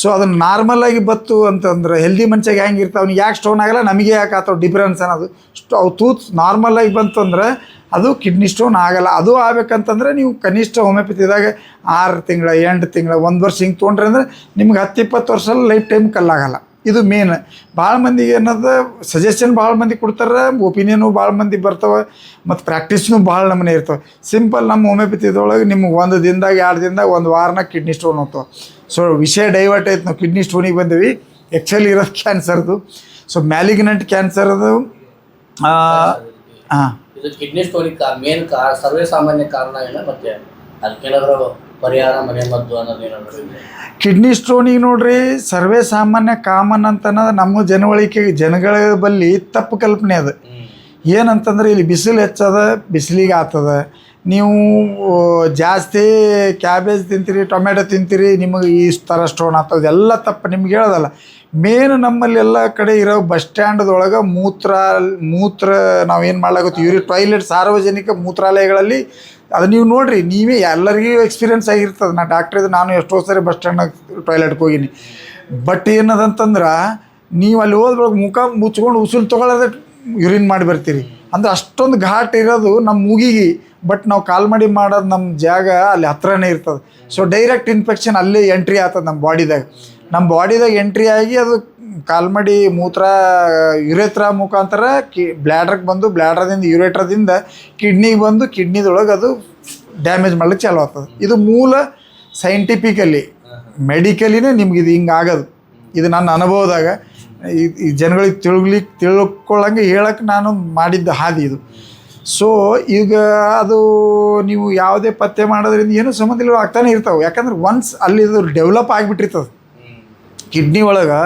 ಸೊ ಅದನ್ನು ನಾರ್ಮಲಾಗಿ ಬತ್ತು ಅಂತಂದ್ರೆ ಹೆಲ್ದಿ ಮನುಷ್ಯಾಗ ಹೆಂಗೆ ಇರ್ತಾವೆ? ಅವ್ನಿಗೆ ಯಾಕೆ ಸ್ಟೋನ್ ಆಗಲ್ಲ? ನಮಗೆ ಯಾಕೆ ಆತವ್ ಡಿಫ್ರೆನ್ಸ್ ಅನ್ನೋದು? ಅವು ತೂತ್ ಬಂತು ಬಂತಂದ್ರೆ ಅದು ಕಿಡ್ನಿ ಸ್ಟೋನ್ ಆಗಲ್ಲ. ಅದು ಆಗ್ಬೇಕಂತಂದ್ರೆ ನೀವು ಕನಿಷ್ಠ ಹೋಮಿಯೋಪತಿದಾಗ ಆರು ತಿಂಗಳ, ಎಂಟು ತಿಂಗಳ, ಒಂದು ವರ್ಷ ಹಿಂಗೆ ತೊಗೊಂಡ್ರೆ ಅಂದ್ರೆ ನಿಮ್ಗೆ ಹತ್ತು ಇಪ್ಪತ್ತು ವರ್ಷ ಲೈಫ್ ಟೈಮ್ ಕಲ್ಲಾಗಲ್ಲ. ಇದು ಮೇನ್ ಭಾಳ ಮಂದಿಗೆ ಏನದ ಸಜೆಷನ್ ಭಾಳ ಮಂದಿ ಕೊಡ್ತಾರೆ ಒಪಿನಿಯನು ಭಾಳ ಮಂದಿ ಬರ್ತವೆ, ಮತ್ತು ಪ್ರಾಕ್ಟೀಸ್ನು ಭಾಳ ನಮ್ಮನೆ ಇರ್ತವೆ. ಸಿಂಪಲ್ ನಮ್ಮ ಹೋಮಿಯೋಪತಿದೊಳಗೆ ನಿಮ್ಗೆ ಒಂದು ದಿನದಾಗ, ಎರಡು ದಿನದಾಗ ಒಂದು ವಾರನಾಗ ಕಿಡ್ನಿ ಸ್ಟೋನ್ ಹೋಗ್ತಾವೆ. ಸೊ ವಿಷಯ ಡೈವರ್ಟ್ ಆಯ್ತು ನಾವು ಕಿಡ್ನಿ ಸ್ಟೋನಿಗೆ ಬಂದೀವಿ. ಆ್ಯಕ್ಚುಲಿ ಇರೋದು ಕ್ಯಾನ್ಸರ್ದು ಸೊ ಮ್ಯಾಲಿಗ್ನೆಂಟ್ ಕ್ಯಾನ್ಸರ್ದು ಹಾಂ ಕಿಡ್ನಿ ಸ್ಟೋನಿಗೆ ಮೇನ್ ಸರ್ವೇ ಸಾಮಾನ್ಯ ಕಾರಣ ಏನು ಮತ್ತೆ ಅದಕ್ಕೇನಾದ್ರು ಪರಿಹಾರ ಮನೆ ಮದ್ದು ಅನ್ನೋದು ಏನಾದ್ರು ಕಿಡ್ನಿ ಸ್ಟೋನಿಗೆ ನೋಡ್ರಿ ಸರ್ವೇ ಸಾಮಾನ್ಯ ಕಾಮನ್ ಅಂತ ನಮ್ಮ ಜನವಳಿಕೆ ಜನಗಳ ಬಲ್ಲಿ ತಪ್ಪು ಕಲ್ಪನೆ ಅದು. ಏನಂತಂದ್ರೆ ಇಲ್ಲಿ ಬಿಸಿಲು ಹೆಚ್ಚದ ಬಿಸಿಲಿಗೆ ಆಗ್ತದ ನೀವು ಜಾಸ್ತಿ ಕ್ಯಾಬೇಜ್ ತಿಂತೀರಿ ಟೊಮೆಟೊ ತಿಂತೀರಿ, ನಿಮಗೆ ಈ ಥರ ಸ್ಟೋನ್ ಆಗ್ತದೆ. ಎಲ್ಲ ತಪ್ಪು ನಿಮ್ಗೆ ಹೇಳೋದಲ್ಲ. ಮೇನ್ ನಮ್ಮಲ್ಲಿ ಎಲ್ಲ ಕಡೆ ಇರೋ ಬಸ್ ಸ್ಟ್ಯಾಂಡ್ದೊಳಗೆ ಮೂತ್ರ ಮೂತ್ರ ನಾವೇನು ಮಾಡ್ಲಾಗುತ್ತೆ ಇವ್ರಿ ಟಾಯ್ಲೆಟ್ ಸಾರ್ವಜನಿಕ ಮೂತ್ರಾಲಯಗಳಲ್ಲಿ ಅದು ನೀವು ನೋಡಿರಿ, ನೀವೇ ಎಲ್ಲರಿಗೂ ಎಕ್ಸ್ಪೀರಿಯನ್ಸ್ ಆಗಿರ್ತದೆ. ನಾ ಡಾಕ್ಟ್ರ್ ಇದು ನಾನು ಎಷ್ಟೋ ಸರಿ ಬಸ್ ಸ್ಟ್ಯಾಂಡಾಗ ಟಾಯ್ಲೆಟ್ಗೆ ಹೋಗೀನಿ. ಬಟ್ ಏನದಂತಂದ್ರೆ, ನೀವು ಅಲ್ಲಿ ಹೋದ್ರೊಳಗೆ ಮುಖ ಮುಚ್ಕೊಂಡು ಉಸಿರು ತೊಗೊಳ್ಳೋದೇ ಯೂರಿನ್ ಮಾಡಿ ಬರ್ತೀರಿ. ಅಂದ್ರೆ ಅಷ್ಟೊಂದು ಘಾಟ್ ಇರೋದು ನಮ್ಮ ಮೂಗಿಗೆ. ಬಟ್ ನಾವು ಕಾಲ್ ಮಾಡಿ ಮಾಡೋದು ನಮ್ಮ ಜಾಗ ಅಲ್ಲಿ ಹತ್ರನೇ ಇರ್ತದೆ. ಸೊ ಡೈರೆಕ್ಟ್ ಇನ್ಫೆಕ್ಷನ್ ಅಲ್ಲೇ ಎಂಟ್ರಿ ಆಗ್ತದೆ ನಮ್ಮ ಬಾಡಿದಾಗ. ನಮ್ಮ ಬಾಡಿದಾಗ ಎಂಟ್ರಿ ಆಗಿ ಅದು ಕಾಲ್ ಮಾಡಿ ಮೂತ್ರ, ಯುರೇತ್ರ ಮುಖಾಂತರ ಕಿ ಬ್ಲ್ಯಾಡ್ರಿಗೆ ಬಂದು ಬ್ಲ್ಯಾಡ್ರದಿಂದ ಯುರೇಟ್ರದಿಂದ ಕಿಡ್ನಿಗೆ ಬಂದು ಕಿಡ್ನಿದೊಳಗೆ ಅದು ಡ್ಯಾಮೇಜ್ ಮಾಡ್ಲಿಕ್ಕೆ ಚಾಲು ಆಗ್ತದೆ. ಇದು ಮೂಲ ಸೈಂಟಿಫಿಕಲಿ ಮೆಡಿಕಲಿನೇ ನಿಮ್ಗೆ ಇದು ಹಿಂಗೆ ಆಗೋದು. ಇದು ನನ್ನ ಅನುಭವದಾಗ, ಈ ಜನಗಳಿಗೆ ತಿಳ್ಲಿಕ್ಕೆ ತಿಳ್ಕೊಳ್ಳಂಗೆ ಹೇಳಕ್ಕೆ ನಾನು ಮಾಡಿದ್ದ ಹಾದಿ ಇದು. ಸೊ ಈಗ ಅದು ನೀವು ಯಾವುದೇ ಪತ್ತೆ ಮಾಡೋದ್ರಿಂದ ಏನೂ ಸಂಬಂಧ ಇಲ್ಲ ಆಗ್ತಾನೆ ಇರ್ತಾವೆ. ಯಾಕಂದ್ರೆ ಒನ್ಸ್ ಅಲ್ಲಿ ಇದು ಡೆವಲಪ್ ಆಗಿಬಿಟ್ಟಿರ್ತದೆ. ಕಿಡ್ನಿ ಒಳಗೆ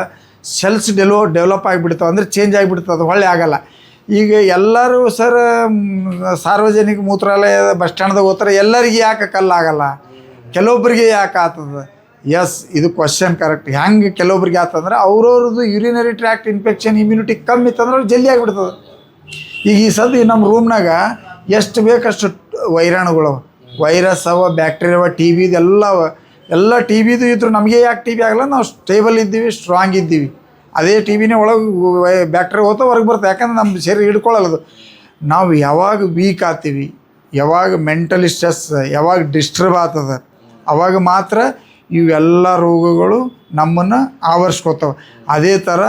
ಸೆಲ್ಸ್ ಡೆಲೋ ಡೆವಲಪ್ ಆಗಿಬಿಡ್ತಾವೆ. ಅಂದರೆ ಚೇಂಜ್ ಆಗಿಬಿಡ್ತದೆ. ಹೊಳ್ಳೆ ಆಗಲ್ಲ. ಈಗ ಎಲ್ಲರೂ ಸರ್ ಸಾರ್ವಜನಿಕ ಮೂತ್ರಾಲಯದ ಬಸ್ ಸ್ಟ್ಯಾಂಡ್ದಾಗ ಹೋಗ್ತಾರೆ. ಎಲ್ಲರಿಗೆ ಯಾಕೆ ಕಲ್ಲಾಗಲ್ಲ? ಕೆಲವೊಬ್ಬರಿಗೆ ಯಾಕೆ ಆತದ ಎಸ್ ಇದು ಕ್ವಶನ್ ಕರೆಕ್ಟ್ ಹೆಂಗೆ ಕೆಲವೊಬ್ರಿಗೆ ಆತಂದ್ರೆ ಅವ್ರವ್ರದ್ದು ಯೂರಿನರಿ ಟ್ರ್ಯಾಕ್ಟ್ ಇನ್ಫೆಕ್ಷನ್ ಇಮ್ಯುನಿಟಿ ಕಮ್ಮಿ ಇತ್ತಂದ್ರೆ ಜಲ್ದಿ ಆಗಿಬಿಡ್ತದೆ. ಈಗ ಈ ಸದ್ಯ ನಮ್ಮ ರೂಮ್ನಾಗ ಎಷ್ಟು ಬೇಕಷ್ಟು ವೈರಾಣುಗಳು ವೈರಸ್ ಅವ ಬ್ಯಾಕ್ಟೀರಿಯಾ ಅವ ಟಿ ಬಿ ಎಲ್ಲ ಅವ. ಎಲ್ಲ ಟಿ ಬಿದು ಇದ್ರು ನಮಗೆ ಯಾಕೆ ಟಿ ಬಿ ಆಗಲ್ಲ? ನಾವು ಸ್ಟೇಬಲ್ ಇದ್ದೀವಿ ಸ್ಟ್ರಾಂಗ್ ಇದ್ದೀವಿ. ಅದೇ ಟಿ ವಿನೇ ಒಳಗೆ ಬ್ಯಾಕ್ಟೀರಿಯಾ ಹೋತ ಹೊರಗೆ ಬರ್ತದೆ ಯಾಕಂದ್ರೆ ನಮ್ಮ ಶರೀರ ಹಿಡ್ಕೊಳ್ಳಲ್ಲದು ನಾವು ಯಾವಾಗ ವೀಕ್ ಆಗ್ತೀವಿ, ಯಾವಾಗ ಮೆಂಟಲಿ ಸ್ಟ್ರೆಸ್ ಯಾವಾಗ ಡಿಸ್ಟರ್ಬ್ ಆತದ ಅವಾಗ ಮಾತ್ರ ಇವೆಲ್ಲ ರೋಗಗಳು ನಮ್ಮನ್ನು ಆವರಿಸ್ಕೋತಾವೆ. ಅದೇ ಥರ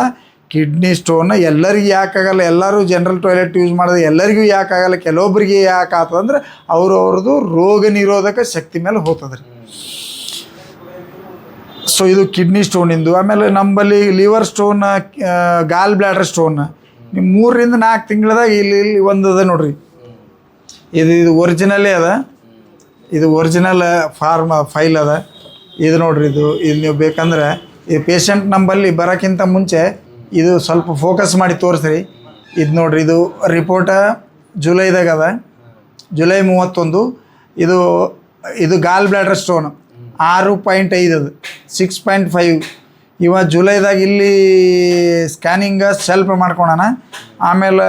ಕಿಡ್ನಿ ಸ್ಟೋನ್ ಎಲ್ಲರಿಗೂ ಯಾಕಾಗಲ್ಲ ಎಲ್ಲರೂ ಜನರಲ್ ಟಾಯ್ಲೆಟ್ ಯೂಸ್ ಮಾಡೋದು ಎಲ್ಲರಿಗೂ ಯಾಕಾಗಲ್ಲ ಕೆಲವೊಬ್ಬರಿಗೆ ಯಾಕೆ ಆತದ ಅಂದ್ರೆ ಅವ್ರು ಅವ್ರದ್ದು ರೋಗ ನಿರೋಧಕ ಶಕ್ತಿ ಮೇಲೆ ಹೋಗ್ತದೆ ರೀ. ಸೊ ಇದು ಕಿಡ್ನಿ ಸ್ಟೋನಿಂದು ಆಮೇಲೆ ನಂಬಲ್ಲಿ liver stone gall bladder stone. ನಿಮ್ಮ ಮೂರರಿಂದ ನಾಲ್ಕು ತಿಂಗಳದಾಗ ಇಲ್ಲಿ ಇಲ್ಲಿ ಒಂದು ಅದ ನೋಡ್ರಿ. ಇದು ಇದು ಒರಿಜಿನಲ್ಲೇ ಅದ. ಇದು ಒರಿಜಿನಲ್ ಫಾರ್ಮ್, ಫೈಲ್ ಅದ. ಇದು ನೋಡ್ರಿ ಇದು ಇದು ನೀವು ಬೇಕಂದ್ರೆ ಈ ಪೇಷಂಟ್ ನಂಬಲ್ಲಿ ಬರೋಕ್ಕಿಂತ ಮುಂಚೆ ಇದು ಸ್ವಲ್ಪ ಫೋಕಸ್ ಮಾಡಿ ತೋರಿಸ್ರಿ. ಇದು ನೋಡ್ರಿ ಇದು ರಿಪೋರ್ಟ ಜುಲೈದಾಗ ಅದ. ಜುಲೈ ಮೂವತ್ತೊಂದು. ಇದು ಇದು ಗಾಲ್ ಬ್ಲ್ಯಾಡರ್ ಸ್ಟೋನ್ ಆರು ಪಾಯಿಂಟ್ ಐದು ಅದು. ಸಿಕ್ಸ್ ಪಾಯಿಂಟ್ ಫೈವ್ ಇವ ಜುಲೈದಾಗ ಇಲ್ಲಿ ಸ್ಕ್ಯಾನಿಂಗ ಸೆಲ್ಫ್ ಮಾಡ್ಕೊಳೋಣ. ಆಮೇಲೆ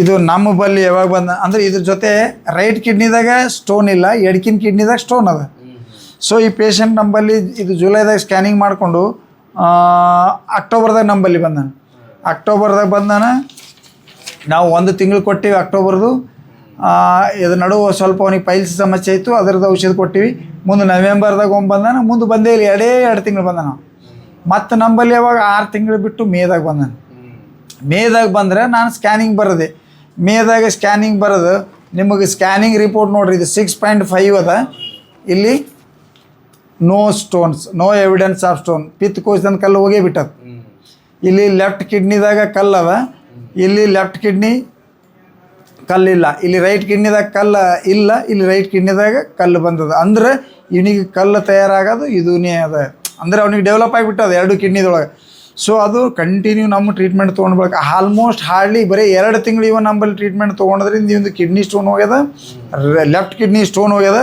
ಇದು ನಮ್ಮ ಬಲ್ಲಿ ಯಾವಾಗ ಬಂದ ಅಂದ್ರೆ ಇದ್ರ ಜೊತೆ ರೈಟ್ ಕಿಡ್ನಿದಾಗ ಸ್ಟೋನ್ ಇಲ್ಲ ಎಡ್ಕಿನ ಕಿಡ್ನಿದಾಗ ಸ್ಟೋನ್ ಅದ. ಸೊ ಈ ಪೇಷಂಟ್ ನಂಬಲ್ಲಿ ಇದು ಜುಲೈದಾಗ ಸ್ಕ್ಯಾನಿಂಗ್ ಮಾಡಿಕೊಂಡು ಅಕ್ಟೋಬರ್ದಾಗ ನಂಬಲ್ಲಿ ಬಂದಾನ. ಅಕ್ಟೋಬರ್ದಾಗ ಬಂದಾನ. ನಾವು ಒಂದು ತಿಂಗಳು ಕೊಟ್ಟಿವಿ ಅಕ್ಟೋಬರ್ದು. ಇದು ನಡುವೆ ಸ್ವಲ್ಪ ಅವನಿಗೆ ಪೈಲ್ಸ್ ಸಮಸ್ಯೆ ಇತ್ತು, ಅದರದ್ದು ಔಷಧ ಕೊಟ್ಟಿವಿ. ಮುಂದೆ ನವೆಂಬರ್ದಾಗ ಒಮ್ಮೆ ಬಂದಾನ, ಮುಂದೆ ಬಂದೇ ಇಲ್ಲ, ಎರಡೇ ಎರಡು ತಿಂಗಳು ಬಂದಾನ ಮತ್ತು ನಂಬಲ್ಲಿ ಯಾವಾಗ ಆರು ತಿಂಗಳು ಬಿಟ್ಟು ಮೇದಾಗ ಬಂದಾನ. ಮೇದಾಗ ಬಂದರೆ ನಾನು ಸ್ಕ್ಯಾನಿಂಗ್ ಬರೋದೆ. ಮೇದಾಗ ಸ್ಕ್ಯಾನಿಂಗ್ ಬರೋದು, ನಿಮಗೆ ಸ್ಕ್ಯಾನಿಂಗ್ ರಿಪೋರ್ಟ್ ನೋಡ್ರಿ, ಇದು ಸಿಕ್ಸ್ ಪಾಯಿಂಟ್ ಫೈವ್ ಅದ. ಇಲ್ಲಿ no stones no evidence of stone pith ಕೋಸಿದ ಕಲ್ಲು ಹೋಗೇ ಬಿಟ್ಟದ ಇಲ್ಲಿ ಲೆಫ್ಟ್ ಕಿಡ್ನಿದಾಗ ಕಲ್ಲವ ಇಲ್ಲಿ ಲೆಫ್ಟ್ ಕಿಡ್ನಿ ಕಲ್ಲಿಲ್ಲ. ಇಲ್ಲಿ ರೈಟ್ ಕಿಡ್ನಿದಾಗ ಕಲ್ಲ ಇಲ್ಲ. ಇಲ್ಲಿ ರೈಟ್ ಕಿಡ್ನಿದಾಗ ಕಲ್ಲು ಬಂದದ ಅಂದ್ರೆ ಇವನಿಗೆ ಕಲ್ಲು ತಯಾರಾಗೋದು ಇದೂನೇ ಅದ. ಅಂದ್ರೆ ಅವನಿಗೆ ಡೆವಲಪ್ ಆಗಿಬಿಟ್ಟದ ಎರಡು ಕಿಡ್ನಿದೊಳಗೆ ಸೊ ಅದು ಕಂಟಿನ್ಯೂ ನಮ್ಮ ಟ್ರೀಟ್ಮೆಂಟ್ ತೊಗೊಂಡ್ಬೇಕು ಆಲ್ಮೋಸ್ಟ್ ಹಾರ್ಡ್ಲಿ ಬರೀ ಎರಡು ತಿಂಗಳು ಇವ ನಂಬಲ್ಲಿ ಟ್ರೀಟ್ಮೆಂಟ್ ತೊಗೊಂಡ್ರಿಂದ ಇವಂದು ಕಿಡ್ನಿ ಸ್ಟೋನ್ ಹೋಗ್ಯದ. Left kidney stone ಹೋಗ್ಯದ.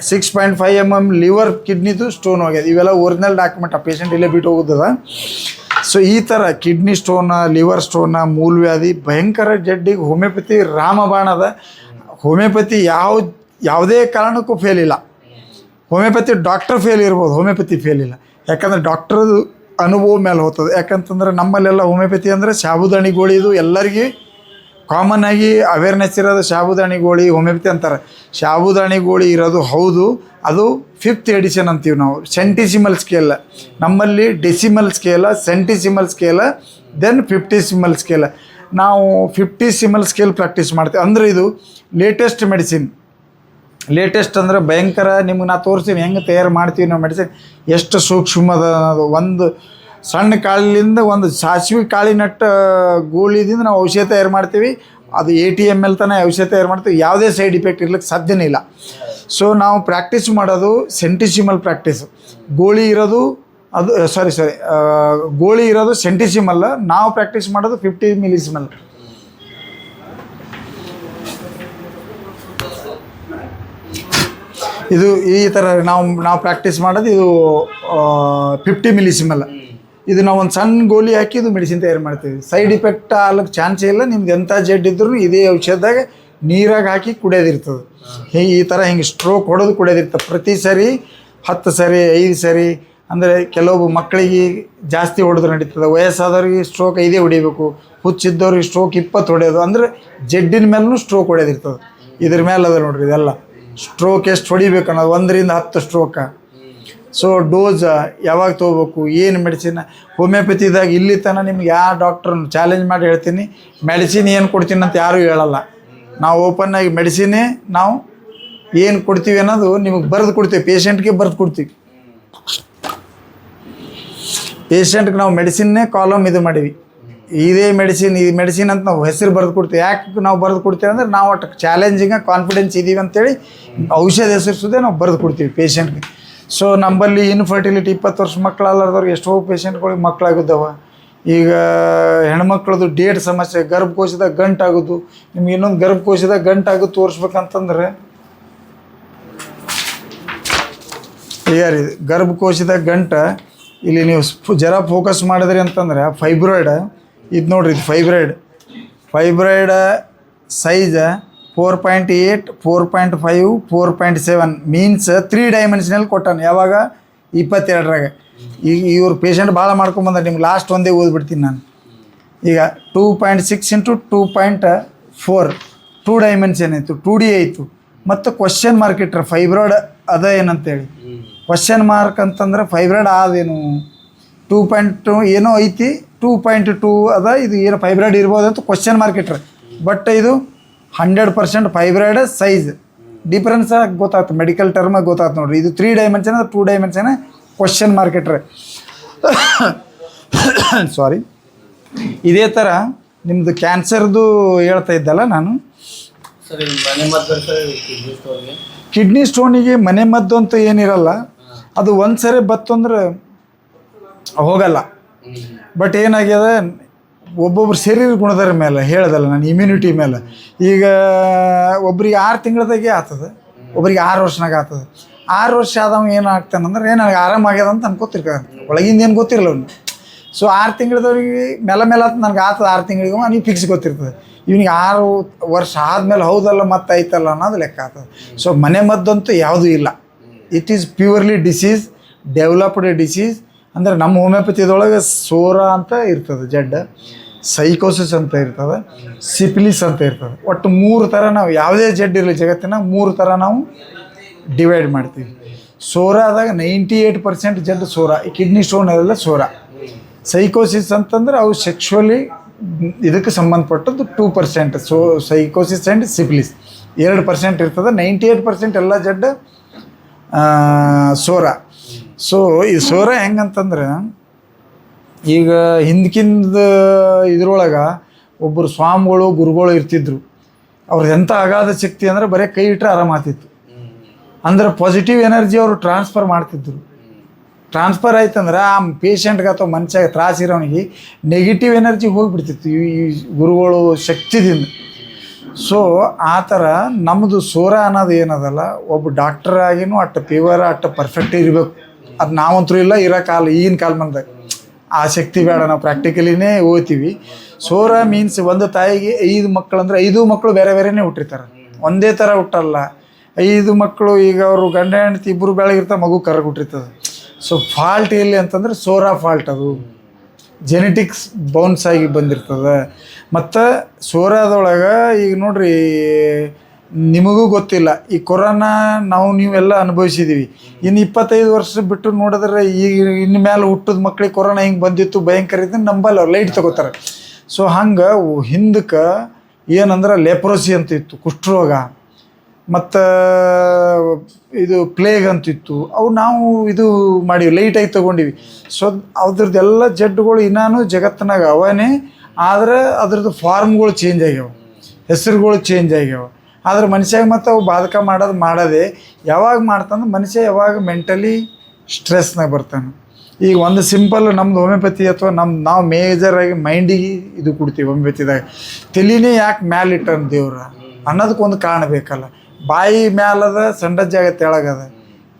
Six point five M M liver ಕಿಡ್ನಿದು stone ಆಗ್ಯದ ಇವೆಲ್ಲ ಒರಿಜಿನಲ್ ಡಾಕ್ಯುಮೆಂಟ್ ಆ. ಪೇಷಂಟ್ ಇಲ್ಲೇ ಬಿಟ್ಟು ಹೋಗುತ್ತದ. ಸೊ ಈ ಥರ ಕಿಡ್ನಿ ಸ್ಟೋನ ಲಿವರ್ ಸ್ಟೋನ ಮೂಲವ್ಯಾಧಿ ಭಯಂಕರ ಜಡ್ಡಿಗೆ ಹೋಮಿಯೋಪತಿ ರಾಮಬಾಣ ಅದ ಹೋಮಿಯೋಪತಿ ಯಾವ, ಯಾವುದೇ ಕಾರಣಕ್ಕೂ ಫೇಲ್ ಇಲ್ಲ. ಹೋಮಿಯೋಪತಿ ಡಾಕ್ಟರ್ ಫೇಲ್ ಇರ್ಬೋದು ಹೋಮಿಯೋಪತಿ ಫೇಲ್ ಇಲ್ಲ. ಯಾಕಂದ್ರೆ ಡಾಕ್ಟ್ರದು ಅನುಭವ ಮೇಲೆ ಹೋಗ್ತದೆ. ಯಾಕಂತಂದ್ರೆ ನಮ್ಮಲ್ಲೆಲ್ಲ ಹೋಮಿಯೋಪತಿ ಅಂದರೆ ಸಾಬುದಾಣಿಗಳಿದು ಎಲ್ಲರಿಗೆ ಕಾಮನ್ ಆಗಿ ಅವೇರ್ನೆಸ್ ಇರೋದು ಸಾಬುದಾಣಿ ಗೋಳಿ ಹೋಮಿಯೋಪತಿ ಅಂತಾರೆ. ಸಾಬುದಾಣಿ ಗೋಳಿ ಇರೋದು ಹೌದು, ಅದು ಫಿಫ್ತ್ ಎಡಿಷನ್ ಅಂತೀವಿ ನಾವು. ಸೆಂಟಿಸಿಮಲ್ ಸ್ಕೇಲ್ ನಮ್ಮಲ್ಲಿ decimal scale centesimal scale then ಫಿಫ್ಟಿಸಿಮಲ್ scale ನಾವು ಫಿಫ್ಟಿ ಸಿಮಲ್ ಸ್ಕೇಲ್ ಪ್ರಾಕ್ಟೀಸ್ ಮಾಡ್ತೀವಿ. ಅಂದರೆ ಇದು ಲೇಟೆಸ್ಟ್ ಮೆಡಿಸಿನ್ ಲೇಟೆಸ್ಟ್ ಅಂದ್ರೆ ಭಯಂಕರ, ನಿಮ್ಗೆ ನಾ ತೋರಿಸ್ತೀನಿ, ಹೆಂಗೆ ತಯಾರು ಮಾಡ್ತೀವಿ ನಾವು ಮೆಡಿಸಿನ್ ಎಷ್ಟು ಸೂಕ್ಷ್ಮದ ಅನ್ನೋದು. ಒಂದು ಸಣ್ಣ ಕಾಳಿನಿಂದ ಒಂದು ಸಾಸಿವೆ ಕಾಳಿನಟ್ಟ ಗೂಳಿದಿಂದ ನಾವು ಔಷಧ ತಯಾರು ಮಾಡ್ತೀವಿ. ಅದು ಎ ಟಿ ಎಂ ಎಲ್ ತನಕ ಔಷಧ ತಯಾರು ಮಾಡ್ತೀವಿ. ಯಾವುದೇ ಸೈಡ್ ಇಫೆಕ್ಟ್ ಇರ್ಲಿಕ್ಕೆ ಸಾಧ್ಯನೇ ಇಲ್ಲ. ಸೊ ನಾವು ಪ್ರಾಕ್ಟೀಸ್ ಮಾಡೋದು ಸೆಂಟಿಸಿಮಲ್ ಪ್ರಾಕ್ಟೀಸ್ ಗೋಳಿ ಇರೋದು ಅದು ಸಾರಿ ಸಾರಿ ಗೋಳಿ ಇರೋದು ಸೆಂಟಿಸಿಮಲ್ ನಾವು ಪ್ರಾಕ್ಟೀಸ್ ಮಾಡೋದು ಫಿಫ್ಟಿ ಮಿಲಿಸಿಮಲ್ ಇದು ಈ ಥರ ನಾವು ನಾವು ಪ್ರಾಕ್ಟೀಸ್ ಮಾಡೋದು ಇದು ಫಿಫ್ಟಿ ಮಿಲಿಸಿಮಲ್ ಇದು ನಾವು ಒಂದು ಸಣ್ಣ ಗೋಲಿ ಹಾಕಿ ಇದು ಮೆಡಿಸಿನ್ ತಯಾರು ಮಾಡ್ತೀವಿ. ಸೈಡ್ ಇಫೆಕ್ಟ್ ಆಗಲಿಕ್ಕೆ ಚಾನ್ಸೇ ಇಲ್ಲ ನಿಮ್ದು ಎಂಥ ಜಡ್ ಇದ್ರೂ ಇದೇ ಔಷಧದಾಗ ನೀರಾಗಿ ಹಾಕಿ ಕುಡಿಯೋದಿರ್ತದೆ. ಹೀ, ಈ ಥರ ಹಿಂಗೆ ಸ್ಟ್ರೋಕ್ ಹೊಡೆದು ಕುಡಿಯೋದಿರ್ತದೆ. ಪ್ರತಿ ಸರಿ ಹತ್ತು ಸರಿ, ಐದು ಸರಿ, ಅಂದರೆ ಕೆಲವು ಮಕ್ಕಳಿಗೆ ಜಾಸ್ತಿ ಹೊಡೆದು ನಡೀತದೆ. ವಯಸ್ಸಾದವ್ರಿಗೆ ಸ್ಟ್ರೋಕ್ ಐದೇ ಹೊಡಿಬೇಕು. ಹುಚ್ಚಿದ್ದವ್ರಿಗೆ ಸ್ಟ್ರೋಕ್ ಇಪ್ಪತ್ತು ಹೊಡೆಯೋದು. ಅಂದರೆ ಜಡ್ಡಿನ ಮೇಲೂ ಸ್ಟ್ರೋಕ್ ಹೊಡೆಯೋದಿರ್ತದೆ. ಇದ್ರ ಮೇಲೆ ಅದ ನೋಡ್ರಿ ಇದೆಲ್ಲ. ಸ್ಟ್ರೋಕ್ ಎಷ್ಟು ಹೊಡಿಬೇಕು ಅನ್ನೋದು ಒಂದರಿಂದ ಹತ್ತು ಸ್ಟ್ರೋಕ ಸೊ ಡೋಸ ಯಾವಾಗ ತೊಗೋಬೇಕು, ಏನು ಮೆಡಿಸಿನ್ ಹೋಮಿಯೋಪತಿದಾಗ ಇಲ್ಲಿ ತನಕ ನಿಮ್ಗೆ ಯಾವ ಡಾಕ್ಟ್ರ್ ಚಾಲೆಂಜ್ ಮಾಡಿ ಹೇಳ್ತೀನಿ. ಮೆಡಿಸಿನ್ ಏನು ಕೊಡ್ತೀನಿ ಅಂತ ಯಾರೂ ಹೇಳಲ್ಲ. ನಾವು ಓಪನ್ ಆಗಿ ಮೆಡಿಸಿನೇ ನಾವು ಏನು ಕೊಡ್ತೀವಿ ಅನ್ನೋದು ನಿಮಗೆ ಬರೆದು ಕೊಡ್ತೀವಿ. ಪೇಷಂಟ್ಗೆ ಬರೆದು ಕೊಡ್ತೀವಿ. ಪೇಷಂಟ್ಗೆ ನಾವು ಮೆಡಿಸಿನ್ನೇ ಕಾಲಮ್ ಇದು ಮಾಡೀವಿ. ಇದೇ ಮೆಡಿಸಿನ್ ಈ ಮೆಡಿಸಿನ್ ಅಂತ ನಾವು ಹೆಸರು ಬರೆದು ಕೊಡ್ತೀವಿ. ಯಾಕೆ ನಾವು ಬರೆದು ಕೊಡ್ತೀವಿ ಅಂದ್ರೆ ನಾವು ಒಟ್ಟು ಚಾಲೆಂಜಿಂಗ ಕಾನ್ಫಿಡೆನ್ಸ್ ಇದೀವಿ ಅಂತೇಳಿ ಔಷಧ ಹೆಸರಿಸೋದೇ ನಾವು ಬರೆದು ಕೊಡ್ತೀವಿ ಪೇಷಂಟ್ಗೆ ಸೊ ನಂಬಲ್ಲಿ ಇನ್ಫರ್ಟಿಲಿಟಿ ಇಪ್ಪತ್ತು ವರ್ಷ ಮಕ್ಕಳಲ್ಲಾರ್ದವ್ರಿಗೆ ಎಷ್ಟೋ ಪೇಷಂಟ್ಗಳಿಗೆ ಮಕ್ಕಳಾಗಿದ್ದಾವ ಈಗ ಹೆಣ್ಮಕ್ಳದ್ದು ಡೇಟ್ ಸಮಸ್ಯೆ ಗರ್ಭಕೋಶದಾಗ ಗಂಟಾಗೋದು. ನಿಮ್ಗೆ ಇನ್ನೊಂದು ಗರ್ಭಕೋಶದಾಗ ಗಂಟಾಗೋದು ತೋರಿಸ್ಬೇಕಂತಂದ್ರೆ ಕ್ಲಿಯರ್ ಇದೆ ಗರ್ಭಕೋಶದಾಗ ಗಂಟ, ಇಲ್ಲಿ ನೀವು ಜರ ಫೋಕಸ್ ಮಾಡಿದ್ರಿ ಅಂತಂದ್ರೆ ಫೈಬ್ರಾಯ್ಡ್ ಇದು ನೋಡ್ರಿ, ಇದು fibroid fibroid size four point eight four point five four point seven means three dimensionally ಕೊಟ್ಟಾನ ಯಾವಾಗ? ಇಪ್ಪತ್ತೆರಡರಾಗ. ಈಗ ಇವ್ರು ಪೇಷಂಟ್ ಭಾಳ ಮಾಡ್ಕೊಂಬಂದ್ರೆ ನಿಮ್ಗೆ ಲಾಸ್ಟ್ ಒಂದೇ ಓದ್ಬಿಡ್ತೀನಿ ನಾನು. ಈಗ two point six into two point four two dimension ಆಯಿತು. ಟೂ ಡಿ ಆಯಿತು. ಮತ್ತು ಕ್ವಶನ್ ಮಾರ್ಕ್ ಇಟ್ರೆ ಫೈಬ್ರಾಯ್ಡ್ ಅದ ಏನಂತೇಳಿ. ಕ್ವಶನ್ ಮಾರ್ಕ್ ಅಂತಂದ್ರೆ ಫೈಬ್ರಾಯ್ಡ್ ಆದೇನು? ಟೂ ಪಾಯಿಂಟ್ ಟು ಏನೋ ಐತಿ. ಟೂ ಪಾಯಿಂಟ್ ಟೂ ಅದ. ಇದು ಏನು ಫೈಬ್ರಾಯ್ಡ್ ಇರ್ಬೋದು ಅಂತ ಕ್ವಶನ್ ಮಾರ್ಕ್ ಇಟ್ರೆ. ಬಟ್ ಇದು hundred percent fibroid size difference ಗೊತ್ತಾಗ್ತದೆ. ಮೆಡಿಕಲ್ ಟರ್ಮಾಗಿ ಗೊತ್ತಾಯ್ತು ನೋಡ್ರಿ. ಇದು three dimension two dimension question mark ಇಟ್ರೆ. [coughs] ಸಾರಿ ಇದೇ ಥರ ನಿಮ್ಮದು ಕ್ಯಾನ್ಸರ್ದು ಹೇಳ್ತಾ ಇದ್ದಲ್ಲ ನಾನು. ಕಿಡ್ನಿ ಕಿಡ್ನಿ ಸ್ಟೋನಿಗೆ ಮನೆ ಮದ್ದು ಅಂತ ಏನಿರಲ್ಲ ಅದು ಒಂದು ಸರಿ ಬತ್ತು ಅಂದ್ರೆ ಹೋಗಲ್ಲ ಬಟ್ ಏನಾಗ್ಯದ ಒಬ್ಬೊಬ್ರು ಶರೀರ ಗುಣದರ ಮೇಲೆ ಹೇಳ್ದಲ್ಲ ನಾನು ಇಮ್ಯುನಿಟಿ ಮೇಲೆ. ಈಗ ಒಬ್ರಿಗೆ ಆರು ತಿಂಗಳದಾಗೆ ಆಗ್ತದೆ, ಒಬ್ರಿಗೆ ಆರು ವರ್ಷನಾಗ ಆಗ್ತದೆ. ಆರು ವರ್ಷ ಆದವ ಏನು ಆಗ್ತಾನಂದ್ರೆ ಏನು ನನಗೆ ಆರಾಮಾಗ್ಯದ ಅಂತ ಅನ್ಕೋತಿರ್ತಾರೆ ಒಳಗಿಂದ ಏನು ಗೊತ್ತಿರಲ್ಲ ಅವ್ನು ಸೊ ಆರು ತಿಂಗಳದವ್ರಿಗೆ ಮೇಲೆ ಮೇಲೆ ನನಗೆ ಆತದ ಆರು ತಿಂಗಳಿಗೆ ನೀವು ಫಿಕ್ಸ್ ಗೊತ್ತಿರ್ತದೆ. ಇವ್ನಿಗೆ ಆರು ವರ್ಷ ಆದಮೇಲೆ ಹೌದಲ್ಲ, ಮತ್ತೆ ಐತಲ್ಲ ಅನ್ನೋದು ಲೆಕ್ಕ ಆಗ್ತದೆ. ಸೊ ಮನೆ ಮದ್ದಂತೂ ಯಾವುದೂ ಇಲ್ಲ. It is purely disease developed disease ಅಂದರೆ ನಮ್ಮ ಹೋಮಿಯೋಪತಿದೊಳಗೆ ಸೋರ ಅಂತ ಇರ್ತದೆ, ಜಡ್ಡ. ಸೈಕೋಸಿಸ್ ಅಂತ ಇರ್ತದೆ ಸಿಪಿಲಿಸ್ ಅಂತ ಇರ್ತದೆ. ಒಟ್ಟು ಮೂರು ಥರ ನಾವು, ಯಾವುದೇ ಜಡ್ ಇರಲಿ ಜಗತ್ತಿನ ಮೂರು ಥರ ನಾವು ಡಿವೈಡ್ ಮಾಡ್ತೀವಿ. ಸೋರಾದಾಗ ನೈಂಟಿ ಏಯ್ಟ್ ಪರ್ಸೆಂಟ್ ಜಡ್ ಸೋರ, ಈ ಕಿಡ್ನಿ ಸ್ಟೋನ್ ಅದೆಲ್ಲ ಸೋರ. ಸೈಕೋಸಿಸ್ ಅಂತಂದ್ರೆ ಅವು ಸೆಕ್ಷುವಲಿ ಇದಕ್ಕೆ ಸಂಬಂಧಪಟ್ಟದ್ದು two percent so sycosis and syphilis ಎರಡು ಪರ್ಸೆಂಟ್ ಇರ್ತದೆ ನೈಂಟಿ ಏಯ್ಟ್ ಪರ್ಸೆಂಟ್ ಎಲ್ಲ ಜಡ್ ಸೋರ. ಸೊ ಈ ಸೋರ ಹೆಂಗಂತಂದ್ರೆ, ಈಗ ಹಿಂದ್ಕಿಂದ ಇದ್ರೊಳಗೆ ಒಬ್ಬರು ಸ್ವಾಮಿಗಳು, ಗುರುಗಳು ಇರ್ತಿದ್ರು. ಅವ್ರದ್ದು ಎಂಥ ಅಗಾಧ ಶಕ್ತಿ ಅಂದರೆ ಬರೀ ಕೈ ಇಟ್ಟರೆ ಆರಾಮಾತಿತ್ತು ಅಂದ್ರೆ ಪಾಸಿಟಿವ್ ಎನರ್ಜಿ ಅವರು ಟ್ರಾನ್ಸ್ಫರ್ ಮಾಡ್ತಿದ್ರು. ಟ್ರಾನ್ಸ್ಫರ್ ಆಯ್ತಂದ್ರೆ ಆ ಪೇಷಂಟ್ಗೆ ಅಥವಾ ಮನುಷ್ಯ ತ್ರಾಸಿರೋನಿಗೆ ನೆಗೆಟಿವ್ ಎನರ್ಜಿ ಹೋಗಿಬಿಡ್ತಿತ್ತು ಈ ಈ ಗುರುಗಳು ಶಕ್ತಿದಿಂದ. ಸೊ ಆ ಥರ ನಮ್ಮದು ಸೋರ ಅನ್ನೋದು ಏನದಲ್ಲ, ಒಬ್ಬ ಡಾಕ್ಟರ್ ಆಗಿನೂ ಅಷ್ಟು ಪ್ಯೂವರ್ ಅಷ್ಟು ಪರ್ಫೆಕ್ಟ್ ಇರಬೇಕು. ಅದು ನಾವಂತೂ ಇಲ್ಲ, ಇರೋ ಕಾಲ, ಈಗಿನ ಕಾಲ ಬಂದಾಗ ಆ ಶಕ್ತಿ ಬೇಡ, ನಾವು ಪ್ರಾಕ್ಟಿಕಲಿನೇ ಓದ್ತೀವಿ. ಸೋರ ಮೀನ್ಸ್ ಒಂದು ತಾಯಿಗೆ ಐದು ಮಕ್ಕಳು ಅಂದರೆ ಐದು ಮಕ್ಕಳು ಬೇರೆ ಬೇರೆನೇ ಹುಟ್ಟಿರ್ತಾರೆ. ಒಂದೇ ಥರ ಹುಟ್ಟಲ್ಲ. ಐದು ಮಕ್ಕಳು ಈಗ ಅವರು ಗಂಡ, ಹೆಂಡತಿ ಇಬ್ಬರು ಬೆಳಗಿರ್ತಾ ಮಗು ಕರಗ ಹುಟ್ಟಿರ್ತದೆ. ಸೊ ಫಾಲ್ಟ್ ಎಲ್ಲಿ ಅಂತಂದ್ರೆ ಸೋರಾ ಫಾಲ್ಟ್ ಅದು. ಜೆನೆಟಿಕ್ಸ್ ಬೌನ್ಸ್ ಆಗಿ ಬಂದಿರ್ತದೆ. ಮತ್ತು ಸೋರಾದೊಳಗೆ ಈಗ ನೋಡ್ರಿ ನಿಮಗೂ ಗೊತ್ತಿಲ್ಲ. ಈ ಕೊರೋನಾ ನಾವು ನೀವೆಲ್ಲ ಅನುಭವಿಸಿದ್ದೀವಿ ಇನ್ನು ಇಪ್ಪತ್ತೈದು ವರ್ಷ ಬಿಟ್ಟು ನೋಡಿದ್ರೆ ಈಗ ಇನ್ನು ಮೇಲೆ ಹುಟ್ಟಿದ ಮಕ್ಳಿಗೆ ಕೊರೋನಾ ಹಿಂಗೆ ಬಂದಿತ್ತು, ಭಯಂಕರ ಇದ್ದು ನಂಬಲ್ಲ ಲೈಟ್ ತಗೋತಾರೆ. ಸೊ ಹಂಗೆ ಹಿಂದಕ್ಕೆ ಏನಂದ್ರೆ ಲೆಪ್ರೋಸಿ ಅಂತ ಇತ್ತು ಕುಷ್ಠರೋಗ. ಮತ್ತು ಇದು ಪ್ಲೇಗ್ ಅಂತಿತ್ತು. ಅವು ನಾವು ಇದು ಮಾಡೀವಿ ಲೈಟಾಗಿ ತೊಗೊಂಡಿವಿ. ಸೊ ಅದ್ರದ್ದೆಲ್ಲ ಜಡ್ಡುಗಳು ಇನ್ನೂ ಜಗತ್ತಿನಾಗ ಅವನೇ, ಆದರೆ ಅದ್ರದ್ದು ಫಾರ್ಮ್ಗಳು ಚೇಂಜ್ ಆಗ್ಯಾವ. ಹೆಸರುಗಳು ಚೇಂಜ್ ಆಗ್ಯಾವ. ಆದ್ರೆ ಮನುಷ್ಯಾಗ ಮತ್ತು ಅವು ಬಾಧಕ ಮಾಡೋದು ಮಾಡೋದೇ ಯಾವಾಗ ಮಾಡ್ತಾನೆ ಮನುಷ್ಯ ಯಾವಾಗ ಮೆಂಟಲಿ ಸ್ಟ್ರೆಸ್ನಾಗ ಬರ್ತಾನೆ. ಈಗ ಒಂದು ಸಿಂಪಲ್ ನಮ್ದು ಹೋಮಿಯೋಪತಿ ಅಥವಾ ನಮ್ಮ ನಾವು ಮೇಜರಾಗಿ ಮೈಂಡಿಗೆ ಇದು ಕೊಡ್ತೀವಿ ಹೋಮಿಯೋಪತಿದಾಗ ತಲೆನೇ ಯಾಕೆ ಮ್ಯಾಲೆ ಮ್ಯಾಲಿಟ್ಟನ್ ದೇವ್ರ? ಅನ್ನೋದಕ್ಕೊಂದು ಕಾರಣ ಬೇಕಲ್ಲ. ಬಾಯಿ ಮ್ಯಾಲದ ಸಂಡ ಜಾಗ ತೆಳಗದ.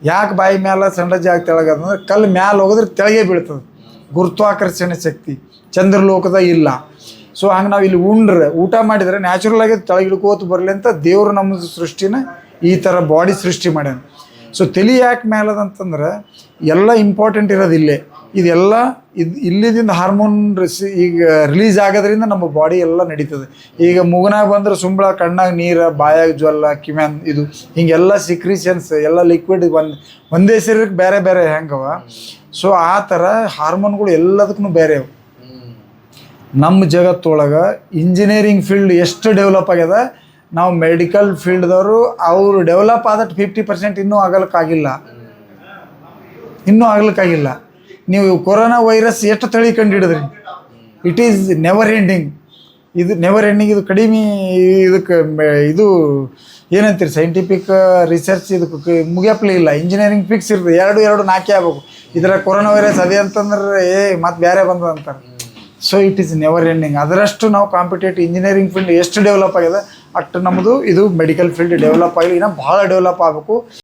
ಯಾಕೆ ಬಾಯಿ ಮ್ಯಾಲ ಸಂಡ ಜಾಗ ತೆಳಗದ ಅಂದ್ರೆ ಕಲ್ಲು ಮ್ಯಾಲ ಹೋಗಿದ್ರೆ ತೆಳಗೆ ಬೀಳ್ತದೆ. ಗುರುತ್ವಾಕರ್ಷಣೆ ಶಕ್ತಿ. ಚಂದ್ರಲೋಕದಾಗ ಇಲ್ಲ. ಸೊ ಹಂಗೆ ನಾವು ಇಲ್ಲಿ ಉಂಡ್ರೆ, ಊಟ ಮಾಡಿದರೆ ನ್ಯಾಚುರಲ್ ಆಗಿ ತೆಳಗೆ ಇಳ್ಕೋತ ಬರಲಿ ಅಂತ ದೇವರು ನಮ್ಮ ಸೃಷ್ಟಿನ ಈ ಥರ ಬಾಡಿ ಸೃಷ್ಟಿ ಮಾಡ್ಯಾನ. ಸೊ ತಲೆ ಯಾಕೆ ಮೇಲದಂತಂದ್ರೆ ಎಲ್ಲ ಇಂಪಾರ್ಟೆಂಟ್ ಇರೋದು ಇಲ್ಲೇ. ಇದೆಲ್ಲ ಇದು ಇಲ್ಲಿದಿಂದ ಹಾರ್ಮೋನ್ ಈಗ ರಿಲೀಸ್ ಆಗೋದ್ರಿಂದ ನಮ್ಮ ಬಾಡಿ ಎಲ್ಲ ನಡೀತದೆ. ಈಗ ಮುಗನಾಗ ಬಂದ್ರೆ ಸುಂಬಳ, ಕಣ್ಣಾಗ ನೀರು, ಬಾಯಾಗ ಜ್ವಲ್ಲ, ಕಿಮ್ಯಾನ್ ಇದು ಹಿಂಗೆಲ್ಲ ಸಿಕ್ರಿಷನ್ಸ್ ಎಲ್ಲ ಲಿಕ್ವಿಡ್ ಒಂದು, ಒಂದೇ ಶರೀರಕ್ಕೆ ಬೇರೆ ಬೇರೆ ಹೆಂಗವ. ಸೊ ಆ ಥರ ಹಾರ್ಮೋನ್ಗಳು ಎಲ್ಲದಕ್ಕೂ ಬೇರೆ ಅವು. ನಮ್ಮ ಜಗತ್ತೊಳಗೆ ಇಂಜಿನಿಯರಿಂಗ್ ಫೀಲ್ಡ್ ಎಷ್ಟು ಡೆವಲಪ್ ಆಗ್ಯದ, ನಾವು ಮೆಡಿಕಲ್ ಫೀಲ್ಡ್ದವರು ಅವರು ಡೆವಲಪ್ ಆದಟ್ಟು ಫಿಫ್ಟಿ ಪರ್ಸೆಂಟ್ ಇನ್ನೂ ಆಗಲಿಕ್ಕಾಗಿಲ್ಲ. ಇನ್ನೂ ಆಗ್ಲಿಕ್ಕಾಗಿಲ್ಲ. ನೀವು ಕೊರೋನಾ ವೈರಸ್ ಎಷ್ಟು ತಳಿ ಕಂಡುಹಿಡಿದ್ರಿ ಇಟ್ ಈಸ್ ನೆವರ್ ಎಂಡಿಂಗ್ ಇದು ನೆವರ್ ಎಂಡಿಂಗ್ ಇದು ಕಡಿಮೆ ಇದಕ್ಕೆ ಇದು ಏನಂತೀರಿ ಸೈಂಟಿಫಿಕ್ ರಿಸರ್ಚ್ ಇದಕ್ಕೆ ಮುಗಿಯಪ್ಲೇ ಇಲ್ಲ. ಇಂಜಿನಿಯರಿಂಗ್ ಫಿಕ್ಸ್ ಇರ್ತದೆ. ಎರಡು ಎರಡು ನಾಲ್ಕೇ ಆಗ್ಬೇಕು. ಇದರ ಕೊರೋನಾ ವೈರಸ್ ಅದೇ ಅಂತಂದ್ರೆ, ಏ, ಮತ್ತೆ ಬೇರೆ ಬಂದದ ಅಂತಾರೆ so it is never ending ಅದರಷ್ಟು ನಾವು ಕಾಂಪಿಟೇಟಿವ್ ಇಂಜಿನಿಯರಿಂಗ್ ಫೀಲ್ಡ್ ಎಷ್ಟು ಡೆವಲಪ್ ಆಗಿದೆ ಅಷ್ಟು ನಮ್ಮದು ಇದು ಮೆಡಿಕಲ್ ಫೀಲ್ಡ್ ಡೆವಲಪ್ ಆಗಿ ಇನ್ನೂ ಭಾಳ ಡೆವಲಪ್ ಆಗಬೇಕು.